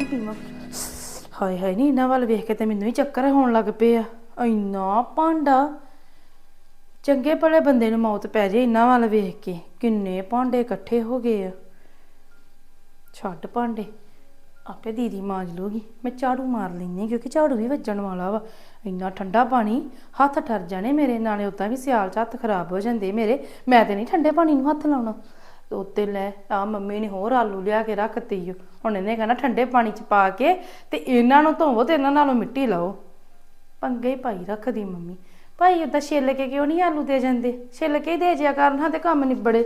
ਨਹੀਂ ਪੀਵਾਂ। ਹਾਏ ਹਾਏ, ਨਹੀਂ ਇਹਨਾਂ ਵੱਲ ਵੇਖ ਕੇ ਤੇ ਮੈਨੂੰ ਹੀ ਚੱਕਰ ਹੋਣ ਲੱਗ ਪਏ ਆ। ਇੰਨਾ ਭਾਂਡਾ। ਚੰਗੇ ਭਲੇ ਬੰਦੇ ਨੂੰ ਮੌਤ ਪੈ ਜੇ ਇਹਨਾਂ ਵੱਲ ਵੇਖ ਕੇ। ਕਿੰਨੇ ਭਾਂਡੇ ਇਕੱਠੇ ਹੋ ਗਏ ਆ। ਛੱਡ ਭਾਂਡੇ। ਆਪੇ ਦੀਦੀ ਮਾਂਜ ਲੂਗੀ। ਮੈਂ ਝਾੜੂ ਮਾਰ ਲੈਂਦੀ ਹਾਂ, ਕਿਉਂਕਿ ਝਾੜੂ ਵੀ ਵੱਜਣ ਵਾਲਾ ਵਾ। ਇੰਨਾ ਠੰਡਾ ਪਾਣੀ। ਹੱਥ ਠਰ ਜਾਣੇ ਮੇਰੇ, ਨਾਲੇ ਉਦਾਂ ਵੀ ਸਿਆਲ ਚ ਹੱਥ ਖਰਾਬ ਹੋ ਜਾਂਦੇ ਮੇਰੇ। ਮੈਂ ਤੇ ਨਹੀਂ ਠੰਡੇ ਪਾਣੀ ਨੂੰ ਹੱਥ ਲਾਉਣਾ। ਤੇ ਉੱਤੇ ਲੈ, ਆ ਮੰਮੀ ਨੇ ਹੋਰ ਆਲੂ ਲਿਆ ਕੇ ਰੱਖਤੀ ਓ। ਹੁਣ ਇਹਨੇ ਕਹਿਣਾ ਠੰਡੇ ਪਾਣੀ ਚ ਪਾ ਕੇ ਤੇ ਇਹਨਾਂ ਨੂੰ ਧੋਵੋ ਤੇ ਇਹਨਾਂ ਨਾਲੋਂ ਮਿੱਟੀ ਲਾਓ। ਪੰਗੇ ਹੀ ਪਾਈ ਰੱਖਦੀ ਮੰਮੀ। ਭਾਈ ਓਦਾਂ ਛਿੱਲ ਕੇ ਕਿਉਂ ਨਹੀਂ ਆਲੂ ਦੇ ਜਾਂਦੇ? ਛਿੱਲ ਕੇ ਹੀ ਦੇ ਜਿਆ ਕਰਨ, ਹਾਂ ਤੇ ਕੰਮ ਨਿਬੜੇ।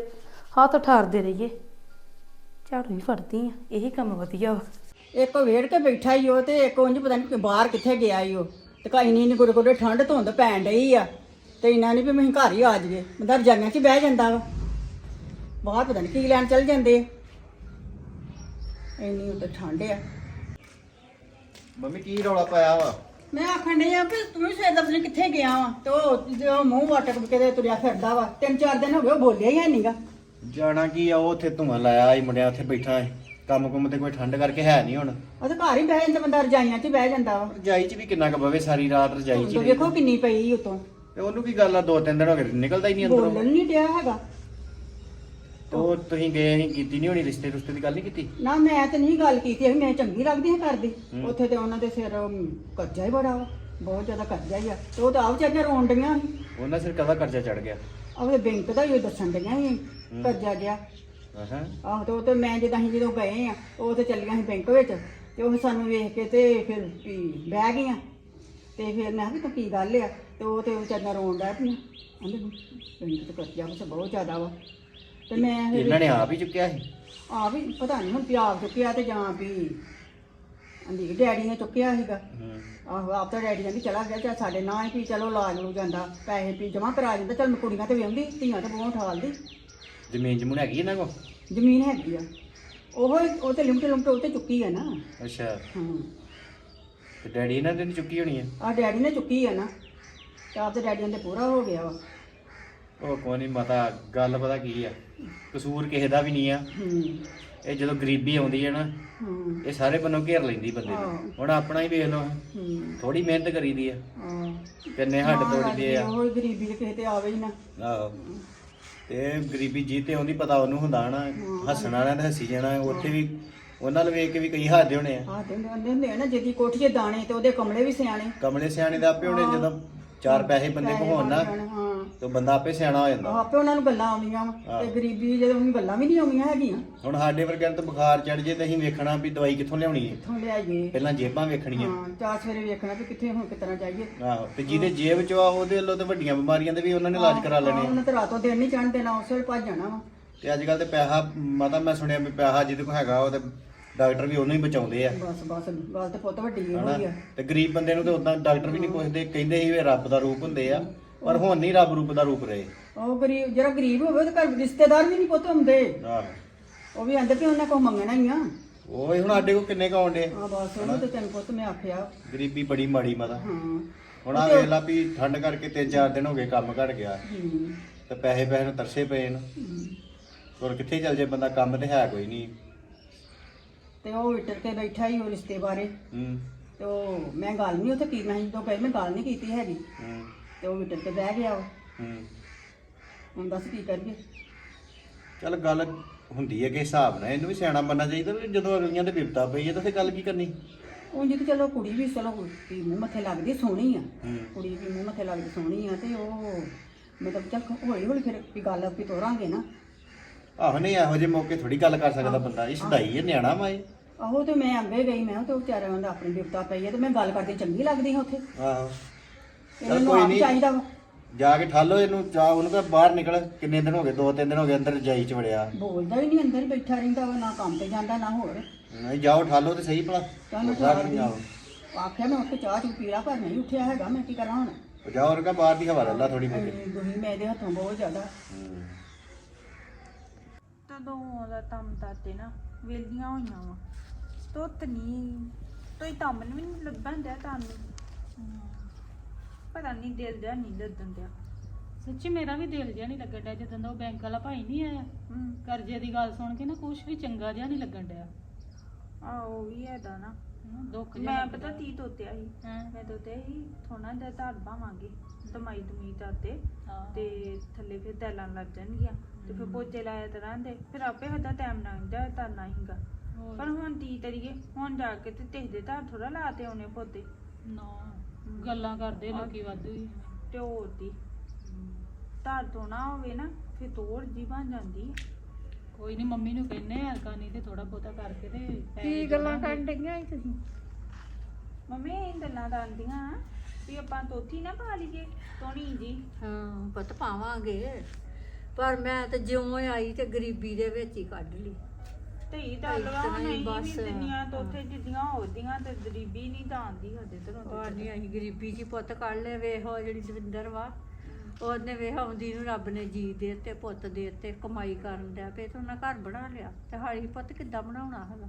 ਹੱਥ ਠਾਰਦੇ ਰਹੀਏ। ਝਾੜੂ ਹੀ ਫੜਦੀ ਆ, ਇਹੀ ਕੰਮ ਵਧੀਆ ਵਾ। ਇੱਕ ਵੇੜ ਕੇ ਬੈਠਾ ਹੀ ਉਹ ਤੇ ਇੱਕ ਉਂਝ ਪਤਾ ਨਹੀਂ ਬਾਹਰ ਕਿੱਥੇ ਗਿਆ ਈ ਉਹ ਤੇ ਕਾਈ ਨਹੀਂ ਨੀ ਗੁੜ ਠੰਡ ਧੁੰਦ ਪੈਣ ਡਈ ਆ। ਤੇ ਇਹਨਾਂ ਨੇ ਵੀ ਮੈਂ ਘਰ ਹੀ ਆ ਜਾਈਏ ਬੰਦਾ ਰਜਾਈਆਂ 'ਚ ਹੀ ਬਹਿ ਜਾਂਦਾ ਵਾ। ਬਾਹਰ ਪਤਾ ਨਹੀਂ ਕੀ ਲੈਣ ਚੱਲ ਜਾਂਦੇ ਆ। ਇੰਨੀ ਉੱਤੇ ਠੰਡ ਆ। ਮੰਮੀ ਕੀ ਰੌਲਾ ਪਾਇਆ ਵਾ? ਮੈਂ ਆਖਣ ਡਈ ਆ ਵੀ ਤੂੰ ਵੀ ਸਵੇਰ ਦਾ ਪਤਾ ਨੀ ਕਿੱਥੇ ਗਿਆ ਵਾ ਤੇ ਉਹ ਜੋ ਮੂੰਹ ਵਾਟਕ ਕੇ ਤੁਰਿਆ ਫਿਰਦਾ ਵਾ। ਤਿੰਨ ਚਾਰ ਦਿਨ ਹੋ ਗਏ ਉਹ ਬੋਲਿਆ ਹੀ ਨਹੀਂਗਾ ਜਾਣਾ ਕੀ ਆ ਉਹ ਉੱਥੇ ਧੂਆਂ ਲਾਇਆ ਸੀ ਮੁੰਡਿਆ ਉੱਥੇ ਬੈਠਾ ਸੀ। ਕੰਮ ਕੁੰਮ ਤੇ ਕੋਈ ਠੰਡ ਕਰਕੇ ਹੈ ਨਹੀਂ ਹੁਣ। ਉਹ ਤੇ ਘਰ ਹੀ ਬਹਿ ਜਾਂਦਾ ਬੰਦਾ ਰਜਾਈਆਂ 'ਚ ਹੀ ਬਹਿ ਜਾਂਦਾ ਵਾ। ਰਜਾਈ 'ਚ ਵੀ ਕਿੰਨਾ ਕੁ ਬਵੇ ਸਾਰੀ ਰਾਤ ਰਜਾਈ 'ਚ ਤੇ ਹੀ ਵੇਖੋ ਕਿੰਨੀ ਪਈ ਉਤੋਂ। ਤੇ ਉਹਨੂੰ ਕੀ ਗੱਲ ਆ ਦੋ ਤਿੰਨ ਦਿਨ ਹੋ ਗਏ ਨਿਕਲਦਾ ਹੀ ਨਹੀਂ ਅੰਦਰੋਂ। ਬੋਲਣ ਨਹੀਂ ਡਿਆ ਹੈਗਾ। ਉਹ ਤੁਸੀਂ ਗਏ ਸੀ ਕੀਤੀ ਨਹੀਂ ਹੋਣੀ ਰਿਸ਼ਤੇ ਰੁਸ਼ਤੇ ਦੀ ਗੱਲ ਨਹੀਂ ਕੀਤੀ? ਨਾ ਮੈਂ ਤੇ ਨਹੀਂ ਗੱਲ ਕੀਤੀ ਮੈਂ ਚੰਗੀ ਲੱਗਦੀ ਹਾਂ। ਕਰਦੀ ਉੱਥੇ ਤੇ ਉਹਨਾਂ ਦੇ ਸਿਰ ਅਮ, ਕਰਜ਼ਾ ਹੀ ਬੜਾ ਵਾ ਬਹੁਤ ਜ਼ਿਆਦਾ ਕਰਜ਼ਾ ਹੀ ਆ। ਤੇ ਉਹ ਤਾਂ ਆਪ ਚੱਜ ਰੋਣ ਡੀਆਂ ਸੀ। ਉਹਨਾਂ ਸਿਰ ਕਦਾ ਕਰਜ਼ਾ ਚੜ ਗਿਆ? ਉਹਦੇ ਬੈਂਕ ਦਾ ਹੀ ਉਹ ਦੱਸਣ ਡੀਆਂ ਸੀ ਕਰਜ਼ਾ ਗਿਆ। ਹਾਂ ਆਹੋ ਤੇ ਉਹ ਤੇ ਮੈਂ ਜਦੋਂ ਅਸੀਂ ਜਦੋਂ ਗਏ ਆ ਉਹ ਤੇ ਚੱਲੀਆਂ ਸੀ ਬੈਂਕ ਵਿੱਚ ਤੇ ਉਹ ਸਾਨੂੰ ਵੇਖ ਕੇ ਤੇ ਫਿਰ ਵੀ ਬਹਿ ਗਈਆਂ। ਤੇ ਫਿਰ ਮੈਂ ਕਿਹਾ ਵੀ ਤੂੰ ਕੀ ਗੱਲ ਆ? ਤੇ ਉਹ ਤੇ ਵਿਚਾਰਾ ਰੋਣ ਡਿਆ ਪਈ ਕਹਿੰਦੇ ਬੈਂਕ ਤੇ ਕਰਜ਼ਾ ਬਹੁਤ ਜ਼ਿਆਦਾ ਵਾ। ਤੇ ਮੈਂ ਫਿਰ ਇਹਨਾਂ ਨੇ ਆਪ ਹੀ ਚੁੱਕਿਆ ਸੀ? ਆ ਵੀ ਪਤਾ ਨਹੀਂ ਹੁਣ ਪਿਆਰ ਚੁੱਕਿਆ ਤੇ ਜਾਂ ਵੀ। ਅੰਦੀ ਡੈਡੀ ਨੇ ਚੁੱਕਿਆ ਸੀਗਾ। ਆਹੋ ਆਪ ਤਾਂ ਡੈਡੀ ਕਹਿੰਦੀ ਚਲਾ ਗਿਆ ਚਾ ਸਾਡੇ ਨਾਂ ਹੀ ਵੀ ਚਲੋ ਲਾਜ ਨੂੰ ਜਾਂਦਾ ਪੈਸੇ ਵੀ ਜਮਾ ਕਰਾ ਜਾਂਦਾ ਚਲ ਕੁੜੀਆਂ ਤੇ ਵਿਆਉਂਦੀ ਧੀਆਂ ਤੇ ਬਹੁਤ ਠਾਲਦੀ। ਜ਼ਮੀਨ ਜਮੂਨ ਹੈਗੀ ਇਹਨਾਂ ਕੋ ਜ਼ਮੀਨ ਹੈਗੀ ਆ। ਉਹ ਉਹ ਤੇ ਲਿਮਟ ਲਿਮਟ ਉਹ ਤੇ ਚੁੱਕੀ ਆ ਨਾ। ਅੱਛਾ। ਹਾਂ। ਤੇ ਡੈਡੀ ਇਹਨਾਂ ਦੇ ਚੁੱਕੀ ਹੋਣੀ ਆ? ਆ ਡੈਡੀ ਨੇ ਚੁੱਕੀ ਆ ਨਾ। ਤੇ ਆਪ ਤੇ ਡੈਡੀ ਦੇ ਪੂਰਾ ਹੋ ਗਿਆ ਵਾ। ਉਹ ਕੋਈ ਨਹੀਂ ਮਤਾ ਗੱਲ ਪਤਾ ਕੀ ਆ? ਕਸੂਰ ਕਿਸੇ ਦਾ ਵੀ ਨਹੀਂ ਆ। ਹੂੰ। ਇਹ ਜਦੋਂ ਗਰੀਬੀ ਆਉਂਦੀ ਹੈ ਨਾ ਹੂੰ। ਇਹ ਸਾਰੇ ਬੰਨੋਂ ਘੇਰ ਲੈਂਦੀ ਬੰਦੇ। ਨੂੰ। ਹੁਣ ਆਪਣਾ ਹੀ ਵੇਖ ਲਓ ਹੂੰ। ਥੋੜੀ ਮਿਹਨਤ ਕਰੀਦੀ ਆ। ਹਾਂ। ਕਿੰਨੇ ਹੱਡ ਤੋੜਦੇ ਆ। ਉਹ ਗਰੀਬੀ ਦੇ ਕਿਸੇ ਤੇ ਆਵੇ ਹੀ ਨਾ। ਆਹੋ। ਤੇ ਗਰੀਬੀ ਜੀ ਤੇ ਆਉਂਦੀ ਪਤਾ ਉਹਨੂੰ ਹੁੰਦਾ ਨਾ। ਹੱਸਣ ਵਾਲਿਆਂ ਤੇ ਹੱਸੀ ਜਾਣਾ ਉੱਥੇ ਵੀ ਉਹਨਾਂ ਨੂੰ ਵੇਖ ਕੇ ਵੀ ਕਈ ਹੱਸਦੇ ਹੋਣੇ ਆ। ਆ ਤੇ ਹੁੰਦੇ ਹੁੰਦੇ ਆ ਨਾ ਜਿਹਦੀ ਕੋਠੀ 'ਚ ਦਾਣੇ ਤੇ ਉਹਦੇ ਕਮਲੇ ਵੀ ਸਿਆਣੇ। ਕਮਲੇ ਸਿਆਣੇ ਦਾ ਆਪੇ ਹੋਣੇ ਜਦੋਂ ਚਾਰ ਪੈਸੇ ਬੰਦੇ ਹੋਣ ਨਾ ਹਾਂ। ਤੇ ਬੰਦਾ ਆਪੇ ਸਿਆਣਾ ਹੋ ਜਾਂਦਾ। ਆਪੇ ਉਹਨਾਂ ਨੂੰ ਗੱਲਾਂ ਆਉਂਦੀਆਂ ਵਾ ਤੇ ਗਰੀਬੀ ਜਦੋਂ ਉਹਨੂੰ ਗੱਲਾਂ ਵੀ ਨਹੀਂ ਆਉਂਦੀਆਂ ਹੈਗੀਆਂ। ਹੁਣ ਸਾਡੇ ਵਰਗਿਆਂ ਨੂੰ ਤਾਂ ਬੁਖਾਰ ਚੜ ਜੇ ਤੇ ਅਸੀਂ ਵੇਖਣਾ ਵੀ ਦਵਾਈ ਕਿੱਥੋਂ ਲਿਆਉਣੀ ਹੈ। ਕਿੱਥੋਂ ਲਿਆਈਏ। ਪਹਿਲਾਂ ਜੇਬਾਂ ਵੇਖਣੀਆਂ। ਹਾਂ ਚਾਰ ਸਵੇਰੇ ਵੇਖਣਾ ਵੀ ਕਿੱਥੇ ਹੁਣ ਕਿਤਨਾ ਜਾਈਏ। ਆਹੋ ਤੇ ਜਿਹਦੇ ਜੇਬ ਚ ਆ ਉਹਦੇ ਵੱਲੋਂ ਤੇ ਵੱਡੀਆਂ ਬਿਮਾਰੀਆਂ ਦੇ ਵੀ ਉਹਨਾਂ ਨੇ ਇਲਾਜ ਕਰਾ ਲੈਣੇ ਆ। ਉਹਨੇ ਤੇ ਰਾਤੋਂ ਦਿਨ ਨਹੀਂ ਚੜ੍ਹਨ ਦੇਣਾ ਉਸੇ ਵੇਲੇ ਭੱਜ ਜਾਣਾ ਵਾ। ਤੇ ਅੱਜ ਕੱਲ ਤੇ ਪੈਸਾ ਮਾਤਾ ਮੈਂ ਸੁਣਿਆ ਵੀ ਪੈਸਾ ਜਿਹਦੇ ਕੋਲ ਹੈਗਾ ਉਹ ਤੇ ਡਾਕਟਰ ਵੀ ਉਹਨੂੰ ਹੀ ਬਚਾਉਂਦੇ ਆ। ਬਸ ਬਸ ਗੱਲ ਤੇ ਪੁੱਤ ਵੱਡੀ ਹਨਾ? ਹੀ ਆ। ਤੇ ਗਰੀਬ ਬੰਦੇ ਨੂੰ ਤੇ ਉਦਾਂ ਡਾਕਟਰ ਵੀ ਨਹੀਂ ਪੁੱਛਦੇ ਕਹਿੰਦੇ ਸੀ ਵੀ ਰੱਬ ਦਾ ਰੂਪ ਹੁੰਦੇ ਆ। ਪਰ ਹੁਣ ਨਹੀਂ ਰੱਬ ਰੂਪ ਦਾ ਰੂਪ ਰਹੇ। ਉਹ ਗਰੀਬ ਜਿਹੜਾ ਗਰੀਬ ਹੋਵੇ ਉਹਦੇ ਘਰ ਰਿਸ਼ਤੇਦਾਰ ਵੀ ਨਹੀਂ ਪੁੱਤ ਹੁੰਦੇ। ਆਹੋ। ਉਹ ਵੀ ਆਂਦੇ ਵੀ ਉਹਨਾਂ ਕੋਲ ਮੰਗਣਾ ਹੀ ਆ। ਉਹ ਹੁਣ ਸਾਡੇ ਕੋਲ ਕਿੰਨੇ ਕਾਉਂਦੇ ਆ ਬਸ ਉਹਨੂੰ ਤੇ ਤੈਨੂੰ ਪੁੱਤ ਮੈਂ ਆਖਿਆ। ਗਰੀਬੀ ਬੜੀ ਮਾੜੀ ਮਾਤਾ ਹਾਂ। ਹੁਣ ਆ ਵੇਖ ਲਾ ਵੀ ਠੰਡ ਕਰਕੇ ਤਿੰਨ ਚਾਰ ਦਿਨ ਹੋ ਗਏ ਕੰਮ ਘਟ ਗਿਆ। ਹੂੰ। ਤੇ ਪੈਸੇ ਪੈਸੇ ਨੂੰ ਤਰਸੇ ਪਏ ਨੇ। ਹੂੰ। ਹੋਰ ਕਿੱਥੇ ਚੱਲ ਜੇ ਬੰਦਾ ਕੰਮ ਤੇ ਹੈ ਕੋਈ ਨਹੀਂ। ਤੇ ਉਹ ਵਿਟਰ ਕੇ ਬੈਠਾ ਹੀ ਉਹ ਰਿਸ਼ਤੇ ਬਾਰੇ। ਹੂੰ। ਤੇ ਉਹ ਮੈਂ ਗੱਲ ਨਹੀਂ ਉੱਥੇ ਕੀ ਮੈਂ ਜਦੋਂ ਕਹੀ ਮੈਂ ਗੱਲ ਨਹੀਂ ਕੀਤੀ ਹੈਗੀ। ਹੂੰ। ਤੇ ਉਹ ਵਿਟਰ ਤੇ ਬਹਿ ਗਿਆ ਵਾ। ਹੂੰ। ਹੁਣ ਦੱਸ ਕੀ ਕਰੀਏ? ਚੱਲ ਗੱਲ ਹੁੰਦੀ ਹੈ ਕਿ ਹਿਸਾਬ ਨਾਲ ਇਹਨੂੰ ਵੀ ਸਿਆਣਾ ਬੰਨਾ ਚਾਹੀਦਾ ਵੀ ਜਦੋਂ ਅਗਲੀਆਂ ਤੇ ਵਿਪਤਾ ਪਈ ਹੈ ਤਾਂ ਫੇ ਗੱਲ ਕੀ ਕਰਨੀ? ਉਂਝ ਤੇ ਚਲੋ ਕੁੜੀ ਵੀ ਚਲੋ ਵੀ ਮੂੰਹ ਮੱਥੇ ਲੱਗਦੀ ਸੋਹਣੀ ਆ। ਹੂੰ। ਕੁੜੀ ਵੀ ਮੂੰਹ ਮੱਥੇ ਲੱਗਦੀ ਸੋਹਣੀ ਆ ਤੇ ਉਹ ਮਤਲਬ ਚੱਲ ਹੌਲੀ ਹੌਲੀ ਫਿਰ ਵੀ ਗੱਲ ਆਪੀ ਤੋਰਾਂਗੇ ਨਾ। ਆਹੋ ਨਹੀਂ ਇਹੋ ਜਿਹੇ ਮੌਕੇ ਥੋੜੀ ਗੱਲ ਕਰ ਸਕਦਾ ਬੰਦਾ ਇਹ ਸਦਾਈ ਹੈ ਨਿਆਣਾ ਮਾਏ ਆਹੋ ਤੇ ਮੈਂ ਅੱਗੇ ਗਈ ਮੈਂ ਕਿਹਾ ਤੇ ਉਹ ਵਿਚਾਰਿਆਂ ਦਾ ਆਪਣੀ ਬਿਪਤਾ ਪਈ ਹੈ ਤੇ ਮੈਂ ਗੱਲ ਕਰਦੀ ਚੰਗੀ ਲੱਗਦੀ ਹਾਂ ਉੱਥੇ। ਆਹੋ। ਇਹਨਾਂ ਨੂੰ ਕੋਈ ਆਪ ਨੀ। ਚਾਹੀਦਾ ਵਾ। ਜਾ ਕੇ ਠਾਲੋ ਇਹਨੂੰ ਜਾ ਉਹਨੂੰ ਕਹ ਬਾਹਰ ਨਿਕਲ। ਕਿੰਨੇ ਦਿਨ ਹੋ ਗਏ? ਦੋ ਤਿੰਨ ਦਿਨ ਹੋ ਗਏ ਅੰਦਰ ਜਾਈ ਚ ਵੜਿਆ। ਬੋਲਦਾ ਹੀ ਨਹੀਂ ਅੰਦਰ ਹੀ ਬੈਠਾ ਰਹਿੰਦਾ ਵਾ ਨਾ ਕੰਮ ਤੇ ਜਾਂਦਾ ਨਾ ਹੋਰ। ਨਹੀਂ ਜਾਓ ਠਾਲੋ ਤੇ ਸਹੀ ਭਲਾ। ਉੱਠਾ ਕੇ ਠਾਲ ਜਾਓ? ਆਖਿਆ ਮੈਂ ਕੇ ਚਾਹ ਚੂ ਪੀਲਾ ਪਰ ਨਹੀਂ ਉੱਠਿਆ ਹੈਗਾ ਮੈਂ ਕੀ ਕਰਾਂ ਹੁਣ? ਉਹ ਜਾਓ ਉਹਨੂੰ ਕਹ ਬਾਹਰ ਦੀ ਹਵਾ ਲੈ ਲਾ ਥੋੜੀ ਬਹੁਤੀ। ਇੰਨੀ ਦੁਹੀ ਮੈਂ ਇਹਦੇ ਹੱਥੋਂ ਬਹੁਤ ਜ਼ਿਆਦਾ। ਹੂੰ। ਤਦੋਂ ਉਹਦਾ ਤਮ ਤਾਤੇ ਨਾ ਵੇਲੀਆਂ ਹੋਈਆਂ ਵਾ। ਤੁੱਤ ਨਹੀਂ ਤੋਈ ਤਮਨ ਵੀ ਨਹੀਂ ਲੱਭਣ ਦਿਆ ਤੁਹਾਨੂੰ। ਪਤਾ ਨਹੀਂ ਦਿਲ ਦਾ ਨਹੀਂ ਲੱਦਣ ਦਿਆ। ਸੱਚੀ ਮੇਰਾ ਵੀ ਦਿਲ ਜਿਹਾ ਨਹੀਂ ਲੱਗਣ ਡਿਆ ਜਦੋਂ ਦਾ ਉਹ ਬੈਂਕ ਵਾਲਾ ਭਾਈ ਨਹੀਂ ਆਇਆ। ਹਮ, ਕਰਜ਼ੇ ਦੀ ਗੱਲ ਸੁਣ ਕੇ ਨਾ ਕੁਝ ਵੀ ਚੰਗਾ ਜਿਹਾ ਨਹੀਂ ਲੱਗਣ ਡਿਆ। ਆ ਉਹ ਵੀ ਹੈਦਾ ਨਾ। ਦੁੱਖ ਮੈਂ ਪਤਾ ਤੀ ਤੋਤਿਆ ਸੀ? ਹਾਂ। ਮੈਂ ਤੋਤਿਆ ਸੀ ਥੋੜਾ ਜਿਹਾ ਧਾਰ ਪਾਵਾਂਗੇ ਤਮਾਈ ਤਮੀ ਹਾਂ। ਤੇ ਥੱਲੇ ਫਿਰ ਦੈਲਾਂ ਲੱਗ ਜਾਣਗੀਆਂ। ਤੇ ਫਿਰ ਪੋਚੇ ਲਾਇਆ ਤਰਾਂ ਦੇ ਫਿਰ ਆਪੇ ਹਦਾ ਟਾਈਮ ਲੰਘਦਾ ਤਰਨਾ ਹੀਗਾ ਹੋਰ। ਪਰ ਹੁਣ ਤੀ ਤਰੀਏ ਹੁਣ ਜਾ ਕੇ ਤੇ ਤੇਹਦੇ ਧਾਰ ਥੋੜਾ ਲਾਤੇ ਉਹਨੇ ਪੋਤੇ ਨਾ। ਗੱਲਾਂ ਕਰਦੇ ਲੋਕੀ ਵਾਧੂ ਹੀ। ਤੇ ਹੋਰ ਦੀ ਧਾਰ ਧੋਣਾ ਹੋਵੇ ਨਾ ਫਿਰ ਤੋੜ ਜੀ ਬਣ ਜਾਂਦੀ। ਕੋਈ ਨਹੀਂ ਮੰਮੀ ਨੂੰ ਕਹਿੰਨੇ ਆ ਨਹੀਂ ਤੇ ਥੋੜਾ ਬਹੁਤਾ ਕਰਕੇ ਤੇ ਪੈਸੇ ਕੀ ਗੱਲਾਂ ਕਰਨ ਡਈਆਂ ਸੀ ਤੁਸੀਂ? ਮੰਮੀ ਇਹ ਗੱਲਾਂ ਕਰਦੀਆਂ ਵੀ ਆਪਾਂ ਤੋਥੀ ਨਾ ਪਾ ਲਈਏ ਤੋਣੀ ਜੀ। ਹਾਂ। ਪੁੱਤ ਪਾਵਾਂਗੇ ਪਰ ਮੈਂ ਤੇ ਜਿਉਂ ਆਈ ਤੇ ਗਰੀਬੀ ਦੇ ਵਿੱਚ ਹੀ ਕੱਢ ਲਈ। ਧੀ ਤਾਂ ਲਵਾ ਨਹੀਂ ਵੀ ਦੁਨੀਆ ਤੋਂ ਉੱਥੇ ਜਿੱਦੀਆਂ ਹੋਦੀਆਂ ਤੇ ਗਰੀਬੀ ਨਹੀਂ ਤਾਂ ਆਂਦੀ ਸਾਡੇ ਤਰ੍ਹਾਂ ਨਹੀਂ ਅਸੀਂ ਗਰੀਬੀ ਜੀ ਪੁੱਤ ਕੱਢ ਲਏ ਵੇਖੋ ਜਿਹੜੀ ਦਵਿੰਦਰ ਵਾ। ਉਹਨੇ ਵੇਖ ਆਉਂਦੀ ਨੂੰ ਰੱਬ ਨੇ ਜੀ ਦੇ ਤੇ ਪੁੱਤ ਦੇ ਤੇ ਕਮਾਈ ਕਰਨ ਦਾ ਪਏ ਤੇ ਉਹਨਾਂ ਘਰ ਬਣਾ ਲਿਆ। ਤੇ ਹਾਲੀ ਪੁੱਤ ਕਿੱਦਾਂ ਬਣਾਉਣਾ ਹੈਗਾ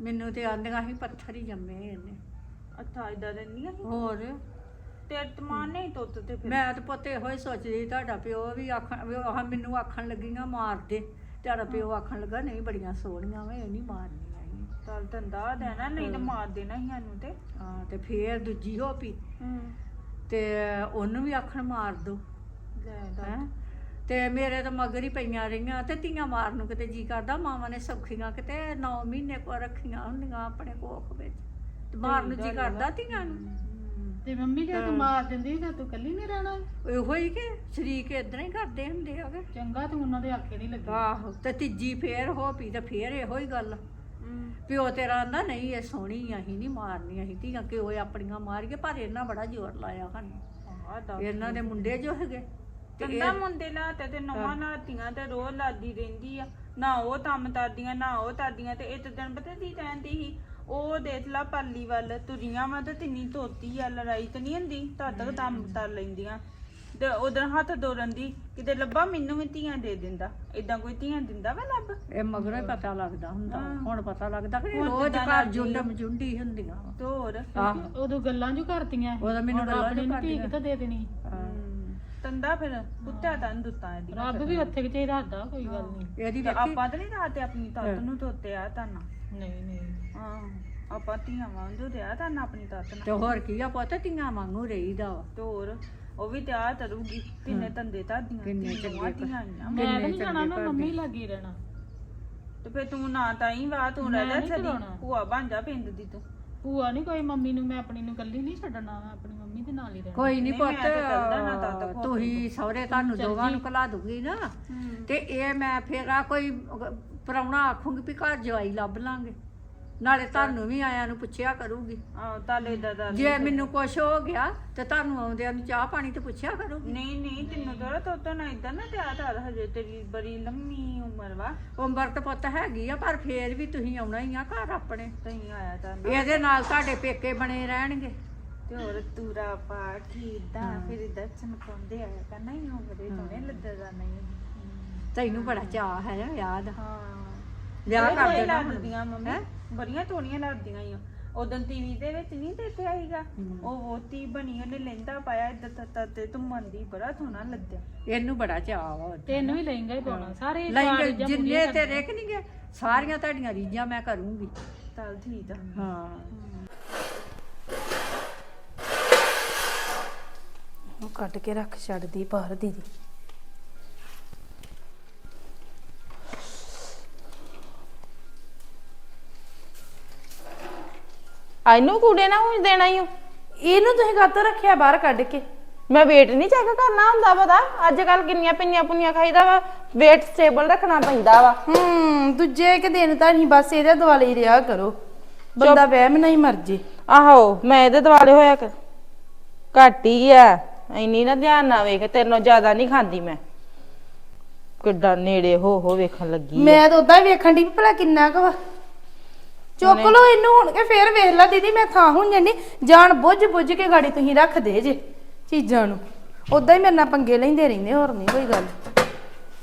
ਮੈਨੂੰ ਤੇ ਆਂਦੀਆਂ ਸੀ ਪੱਥਰ ਹੀ ਜੰਮੇ ਇਹਨੇ। ਅੱਛਾ ਇਦਾਂ ਰਹਿੰਦੀਆਂ ਸੀ ਹੋਰ? ਤੇ ਅਰਤਮਾਨ ਨਹੀਂ ਤੁੱਤ ਤੇ ਫਿਰ? ਮੈਂ ਤੇ ਪੁੱਤ ਇਹੋ ਹੀ ਸੋਚਦੀ ਤੁਹਾਡਾ ਪਿਓ ਵੀ ਆਖਣ ਵੀ ਆਹ ਮੈਨੂੰ ਆਖਣ ਲੱਗੀਆਂ ਮਾਰ ਦੇ ਤੁਹਾਡਾ ਪਿਓ ਆਖਣ ਲੱਗਾ ਨਹੀਂ ਬੜੀਆਂ ਸੋਹਣੀਆਂ ਵੇ ਇਹ ਨਹੀਂ ਮਾਰਨੀਆਂ ਇਹ। ਤਲ ਧੰਦਾ ਦੇਣਾ ਨਹੀਂ ਤਾਂ ਮਾਰ ਦੇਣਾ ਸੀ ਸਾਨੂੰ ਤੇ। ਹਾਂ। ਤੇ ਫੇਰ ਦੂਜੀ ਹੋ ਪਈ ਹੂੰ। ਤੇ ਉਹਨੂੰ ਵੀ ਆਖਣ ਮਾਰ ਦੋ। ਲੈ ਹੈ? ਦੱਸ। ਤੇ ਮੇਰੇ ਤਾਂ ਮਗਰ ਹੀ ਪਈਆਂ ਰਹੀਆਂ ਤੇ ਧੀਆਂ ਮਾਰਨ ਨੂੰ ਕਿਤੇ ਜੀ ਕਰਦਾ ਮਾਵਾਂ ਨੇ ਸੌਖੀਆਂ ਕਿਤੇ 9 ਮਹੀਨੇ ਕੋ ਰੱਖੀਆਂ ਹੁੰਦੀਆਂ ਆਪਣੇ ਕੋਖ ਵਿੱਚ। ਤੇ ਮਾਰਨ ਨੂੰ ਜੀ ਕਰਦਾ ਧੀਆਂ ਨੂੰ। ਤੇ ਮੰਮੀ ਜੇ ਤੂੰ ਮਾਰ ਦਿੰਦੀ ਤਾਂ ਤੂੰ ਕੱਲੀ ਨਹੀਂ ਰਹਿਣਾ। ਇਹੋ ਹੀ ਕਿ ਸ਼ਰੀਕ ਇਦਾਂ ਹੀ ਕਰਦੇ ਹੁੰਦੇ ਆਗੇ ਚੰਗਾ ਤੂੰ ਉਹਨਾਂ ਦੇ ਆਖੇ ਨਹੀਂ ਲੱਗੀ। ਆਹੋ ਤੇ ਤੀਜੀ ਫੇਰ ਹੋ ਪਈ ਤੇ ਫੇਰ ਇਹੋ ਹੀ ਗੱਲ। ਪਿਓ ਤੇਰਾ ਆਂਦਾ ਨਹੀਂ ਇਹ ਸੋਹਣੀ ਅਸੀਂ ਨਹੀਂ ਮਾਰਨੀ ਅਸੀਂ ਧੀਆਂ ਕਿਉਂ ਆਪਣੀਆਂ ਮਾਰੀਏ ਪਰ ਇਹਨਾਂ ਬੜਾ ਜ਼ੋਰ ਲਾਇਆ ਆਹ ਦੱਸ। ਇਹਨਾਂ ਦੇ ਮੁੰਡੇ ਜੋ ਹੈਗੇ ਤੇ ਕੰਦਾ ਮੁੰਡੇ ਲਾਤੇ ਤੇ ਨਵਾਂ ਲਾਤੀਆਂ ਤੇ ਰੋਜ਼ ਲਾਦੀ ਰਹਿੰਦੀ ਆ। ਨਾ ਉਹ ਕੰਮ ਕਰਦੀਆਂ ਨਾ ਉਹ ਕਰਦੀਆਂ ਤੇ ਇੱਕ ਦਿਨ ਪਤਾ ਕੀ ਕਹਿੰਦੀ ਸੀ। ਉਹ ਦੇਖ ਲਾ ਪਰਲੀ ਵੱਲ ਤੁਰੀਆਂ ਵਾ ਤੇ ਤਿੰਨੀ ਧੋਤੀ ਆ ਲੜਾਈ ਤੇ ਨਹੀਂ ਹੁੰਦੀ ਤਦ ਤੱਕ ਕੰਮ ਕਰ ਲੈਂਦੀਆਂ। ਤੇ ਉਧਰ ਹੱਥ ਦੋਰਨ ਦੀ ਕਿਤੇ ਲੱਭਾ ਮੈਨੂੰ ਵੀ ਧੀਆਂ ਦੇ ਦਿੰਦਾ ਇਦਾਂ ਕੋਈ ਧੀਆਂ ਦਿੰਦਾ ਵਾ ਲੱਭ? ਇਹ ਮਗਰੋਂ ਹੀ ਪਤਾ ਲੱਗਦਾ ਹੁੰਦਾ ਹਾਂ। ਹੁਣ ਪਤਾ ਲੱਗਦਾ ਕਿ ਹੁਣ ਰੋਜ਼ ਘਰ ਲੱਗਦੀ ਜੁੰਡਮ ਜੁੰਡੀ ਹੁੰਦੀਆਂ। ਤੇ ਹੋਰ? ਆਹੋ। ਉਦੋਂ ਗੱਲਾਂ ਜੋ ਕਰਤੀਆਂ ਉਹਦਾ ਮੈਨੂੰ ਹੁਣ ਗੱਲਾਂ ਰੱਬ ਨੇ ਜੋ ਨੀ ਧੀ ਕਰਤੀਆਂ। ਕਿੱਥੋਂ ਦੇ ਦੇਣੀ? ਹਮ, ਤੰਦਾ ਫਿਰ ਕੁੱਤਿਆ ਤਾਂ ਦੁੱਤਾਂ ਇਹਦੀ। ਰੱਬ ਵੀ ਉੱਥੇ ਕਿਤੇ ਰੱਖਦਾ ਕੋਈ ਗੱਲ ਨਹੀਂ ਇਹਦੀ ਤੇ ਵੇਖੀ। ਆਪਾਂ ਤਾਂ ਨਹੀਂ ਰਾਤੇ ਆਪਣੀ ਤੱਤ ਨੂੰ ਧੋਤੇ ਆ ਤਾਂ ਨਹੀਂ ਨਹੀਂ। ਹਾਂ ਆਪਾਂ ਧੀਆਂ ਵਾਂਝੋ ਤੇ ਆ ਤਾਂ ਆਪਣੀ ਤੱਤ ਨਾਲ। ਤੇ ਹੋਰ ਕੀ ਆ ਪੁੱਤ ਧੀਆਂ ਵਾਂਗੂ ਰਹੀਦਾ ਵਾ। ਤੇ ਹੋਰ ਉਹ ਵੀ ਤਿਆਰ ਕਰੂਗੀ ਕਿੰਨੇ ਧੰਦੇ ਧਾਦੀਆਂ ਕਿੰਨੇ ਚੰਗੇ ਧੀਆਂ ਆਈਆਂ। ਮੈਂ ਤਾਂ ਨਹੀਂ ਜਾਣਾ ਮੈਂ ਘਰ ਮੰਮੀ ਲੱਗੀ ਰਹਿਣਾ। ਤੇ ਫੇ ਤੂੰ ਨਾ ਤਾਂ ਹੀ ਵਾ ਤੂੰ ਰਹਿ ਜਾ ਨੀ ਛੱਡੀ ਕਰਾਉਣਾ। ਭੂਆ ਬਣ ਜਾ ਪਿੰਡ ਦੀ ਤੂੰ। ਭੂਆ ਨਹੀਂ ਕੋਈ ਮੰਮੀ ਨੂੰ ਮੈਂ ਆਪਣੀ ਨੂੰ ਕੱਲੀ ਨਹੀਂ ਛੱਡਣਾ ਮੈਂ ਆਪਣੀ ਮੰਮੀ ਦੇ ਨਾਲ ਹੀ ਰਹਿਣਾ। ਕੋਈ ਨਹੀਂ ਤਦ ਪੁੱਤ ਤੁਸੀਂ ਸਹੁਰੇ ਤੁਹਾਨੂੰ ਦੋਵਾਂ ਨੂੰ ਕਲਾ ਦੂਗੀ ਨਾ। ਤੇ ਇਹ ਮੈਂ ਫੇਰ ਆ ਕੋਈ ਪਰਾਉਣਾ ਆਖੂੰਗੀ ਵੀ ਘਰ ਜਵਾਈ ਲੱਭ ਲਾਂਗੇ। ਨਾਲੇ ਤੁਹਾਨੂੰ ਵੀ ਆਇਆਂ ਨੂੰ ਪੁੱਛਿਆ ਕਰੂਗੀ। ਆ ਤਾਲੇ ਦਾ ਦਾ ਜੇ ਮੈਨੂੰ ਕੁਛ ਹੋ ਗਿਆ ਤੇ ਤੁਹਾਨੂੰ ਆਉਂਦਿਆਂ ਨੂੰ ਚਾਹ ਪਾਣੀ ਤੇ ਪੁੱਛਿਆ ਕਰੂਗੀ। ਨਹੀਂ ਨਹੀਂ ਤੈਨੂੰ ਥੋੜਾ ਤੋਤਾ ਨਾ ਇਦਾਂ ਨਾ ਤਿਆਰ ਕਰ ਹਜੇ ਤੇਰੀ ਬੜੀ ਲੰਮੀ ਉਮਰ ਵਾ। ਉਮਰ ਤਾਂ ਪੁੱਤ ਹੈਗੀ ਆ ਪਰ ਫੇਰ ਵੀ ਤੁਸੀਂ ਆਉਣਾ ਹੀ ਆ ਘਰ ਆਪਣੇ। ਤਹੀਂ ਆਇਆ ਤਾਂ ਇਹਦੇ ਨਾਲ ਤੁਹਾਡੇ ਪੇਕੇ ਬਣੇ ਰਹਿਣਗੇ। ਤੇ ਹੋਰ ਤੂਰਾ ਪਾ ਖੀਦਾ ਫਿਰ ਦਰਸ਼ਨ ਪਾਉਂਦੇ ਆਇਆ ਕਰਨਾ ਹੀ ਹੋ। ਬੜੇ ਸੋਹਣੇ ਲੱਗਦਾ ਨਹੀਂ। ਤੈਨੂੰ ਬੜਾ ਚਾਹ ਹੈ ਨਾ ਵਿਆਹ ਦਾ ਹਾਂ। ਵਿਆਹ ਕਰ ਦੇਣਾ ਹੁਣ। ਲੱਗਦੀਆਂ ਮੰਮੀ। ਬੜੀਆਂ ਟੋਣੀਆਂ ਲੱਗਦੀਆਂ ਈ ਉਦੋਂ ਟੀਵੀ ਦੇ ਵਿੱਚ ਨਹੀਂ ਦੇਖਿਆ ਸੀਗਾ। ਉਹ ਵੋਤੀ ਬਣੀ ਉਹਨੇ ਲਹਿੰਦਾ ਪਾਇਆ ਇੱਦਾਂ ਤੱਤਾ ਤੇ ਧੁੰਮਣ ਦੀ ਬੜਾ ਸੋਹਣਾ ਲੱਗਿਆ। ਇਹਨੂੰ ਬੜਾ ਚਾਹ ਵਾ ਤੈਨੂੰ ਹੀ ਲਹਿੰਗਾ ਹੀ ਪਾਉਣਾ। ਸਾਰੇ ਲਹਿੰਗੇ ਜਿੰਨੇ ਪੂਰੀਆਂ ਤੇ ਰੇਖ ਨਹੀਂ ਗਏ? ਸਾਰੀਆਂ ਤੁਹਾਡੀਆਂ ਰੀਝਾਂ ਮੈਂ ਕਰੂੰਗੀ। ਚੱਲ ਠੀਕ ਆ। ਹਾਂ। ਉਹ ਕੱਢ ਕੇ ਰੱਖ ਛੱਡਦੀ ਬਾਹਰ ਦੀਦੀ ਆਇਨੂੰ ਕੂੜੇ ਨਾ ਹੁਣ ਦੇਣਾ ਹੀ ਇਹਨੂੰ ਤੁਸੀਂ ਕਾਤੋਂ ਰੱਖਿਆ ਬਾਹਰ ਕੱਢ ਕੇ? ਮੈਂ weight ਨਹੀਂ ਚੈੱਕ ਕਰਨਾ ਹੁੰਦਾ ਪਤਾ। ਅੱਜ ਕੱਲ ਕਿੰਨੀਆਂ ਪਿੰਨੀਆਂ ਪੁੰਨੀਆਂ ਖਾਈਦਾ ਵਾ। weight ਸਟੇਬਲ ਰੱਖਣਾ ਪੈਂਦਾ ਵਾ। ਹੂੰ ਦੂਜੇ ਇੱਕ ਦਿਨ ਤਾਂ ਨਹੀਂ ਬਸ ਇਹਦੇ ਦੁਆਲੇ ਹੀ ਰਿਹਾ ਕਰੋ। ਬੰਦਾ ਵਹਿਮ ਨਹੀਂ ਮਰ ਜੇ। ਆਹੋ ਮੈਂ ਇਹਦੇ ਦੁਆਲੇ ਹੋਇਆ ਕਰ ਘੱਟ ਹੀ ਆ। ਇੰਨੀ ਨਾ ਧਿਆਨ ਨਾ ਵੇਖ ਤੇਰੇ ਨਾਲੋਂ ਜ਼ਿਆਦਾ ਨਹੀਂ ਖਾਂਦੀ ਮੈਂ। ਕਿੱਡਾ ਨੇੜੇ ਹੋ ਹੋ ਵੇਖਣ ਲੱਗੀ ਆ। ਮੈਂ ਤਾਂ ਉਦਾਂ ਹੀ ਵੇਖਣ ਦੀ ਭਲਾ ਕਿੰਨਾ ਕੁ ਵਾ। ਚੁੱਕ ਲਓ ਇਹਨੂੰ ਹੁਣ ਕੇ ਫੇਰ ਵੇਖ ਲੈ ਦੀਦੀ ਮੈਂ ਥਾਂ ਹੁਣ ਜੰਨੀ। ਜਾਣ ਬੁੱਝ ਬੁੱਝ ਕੇ ਗਾੜੀ ਤੁਸੀਂ ਰੱਖਦੇ ਜੇ ਚੀਜ਼ਾਂ ਨੂੰ। ਉਦਾਂ ਹੀ ਮੇਰੇ ਨਾਲ ਪੰਗੇ ਲੈਂਦੇ ਰਹਿੰਦੇ ਹੋਰ ਨਹੀਂ ਕੋਈ ਗੱਲ।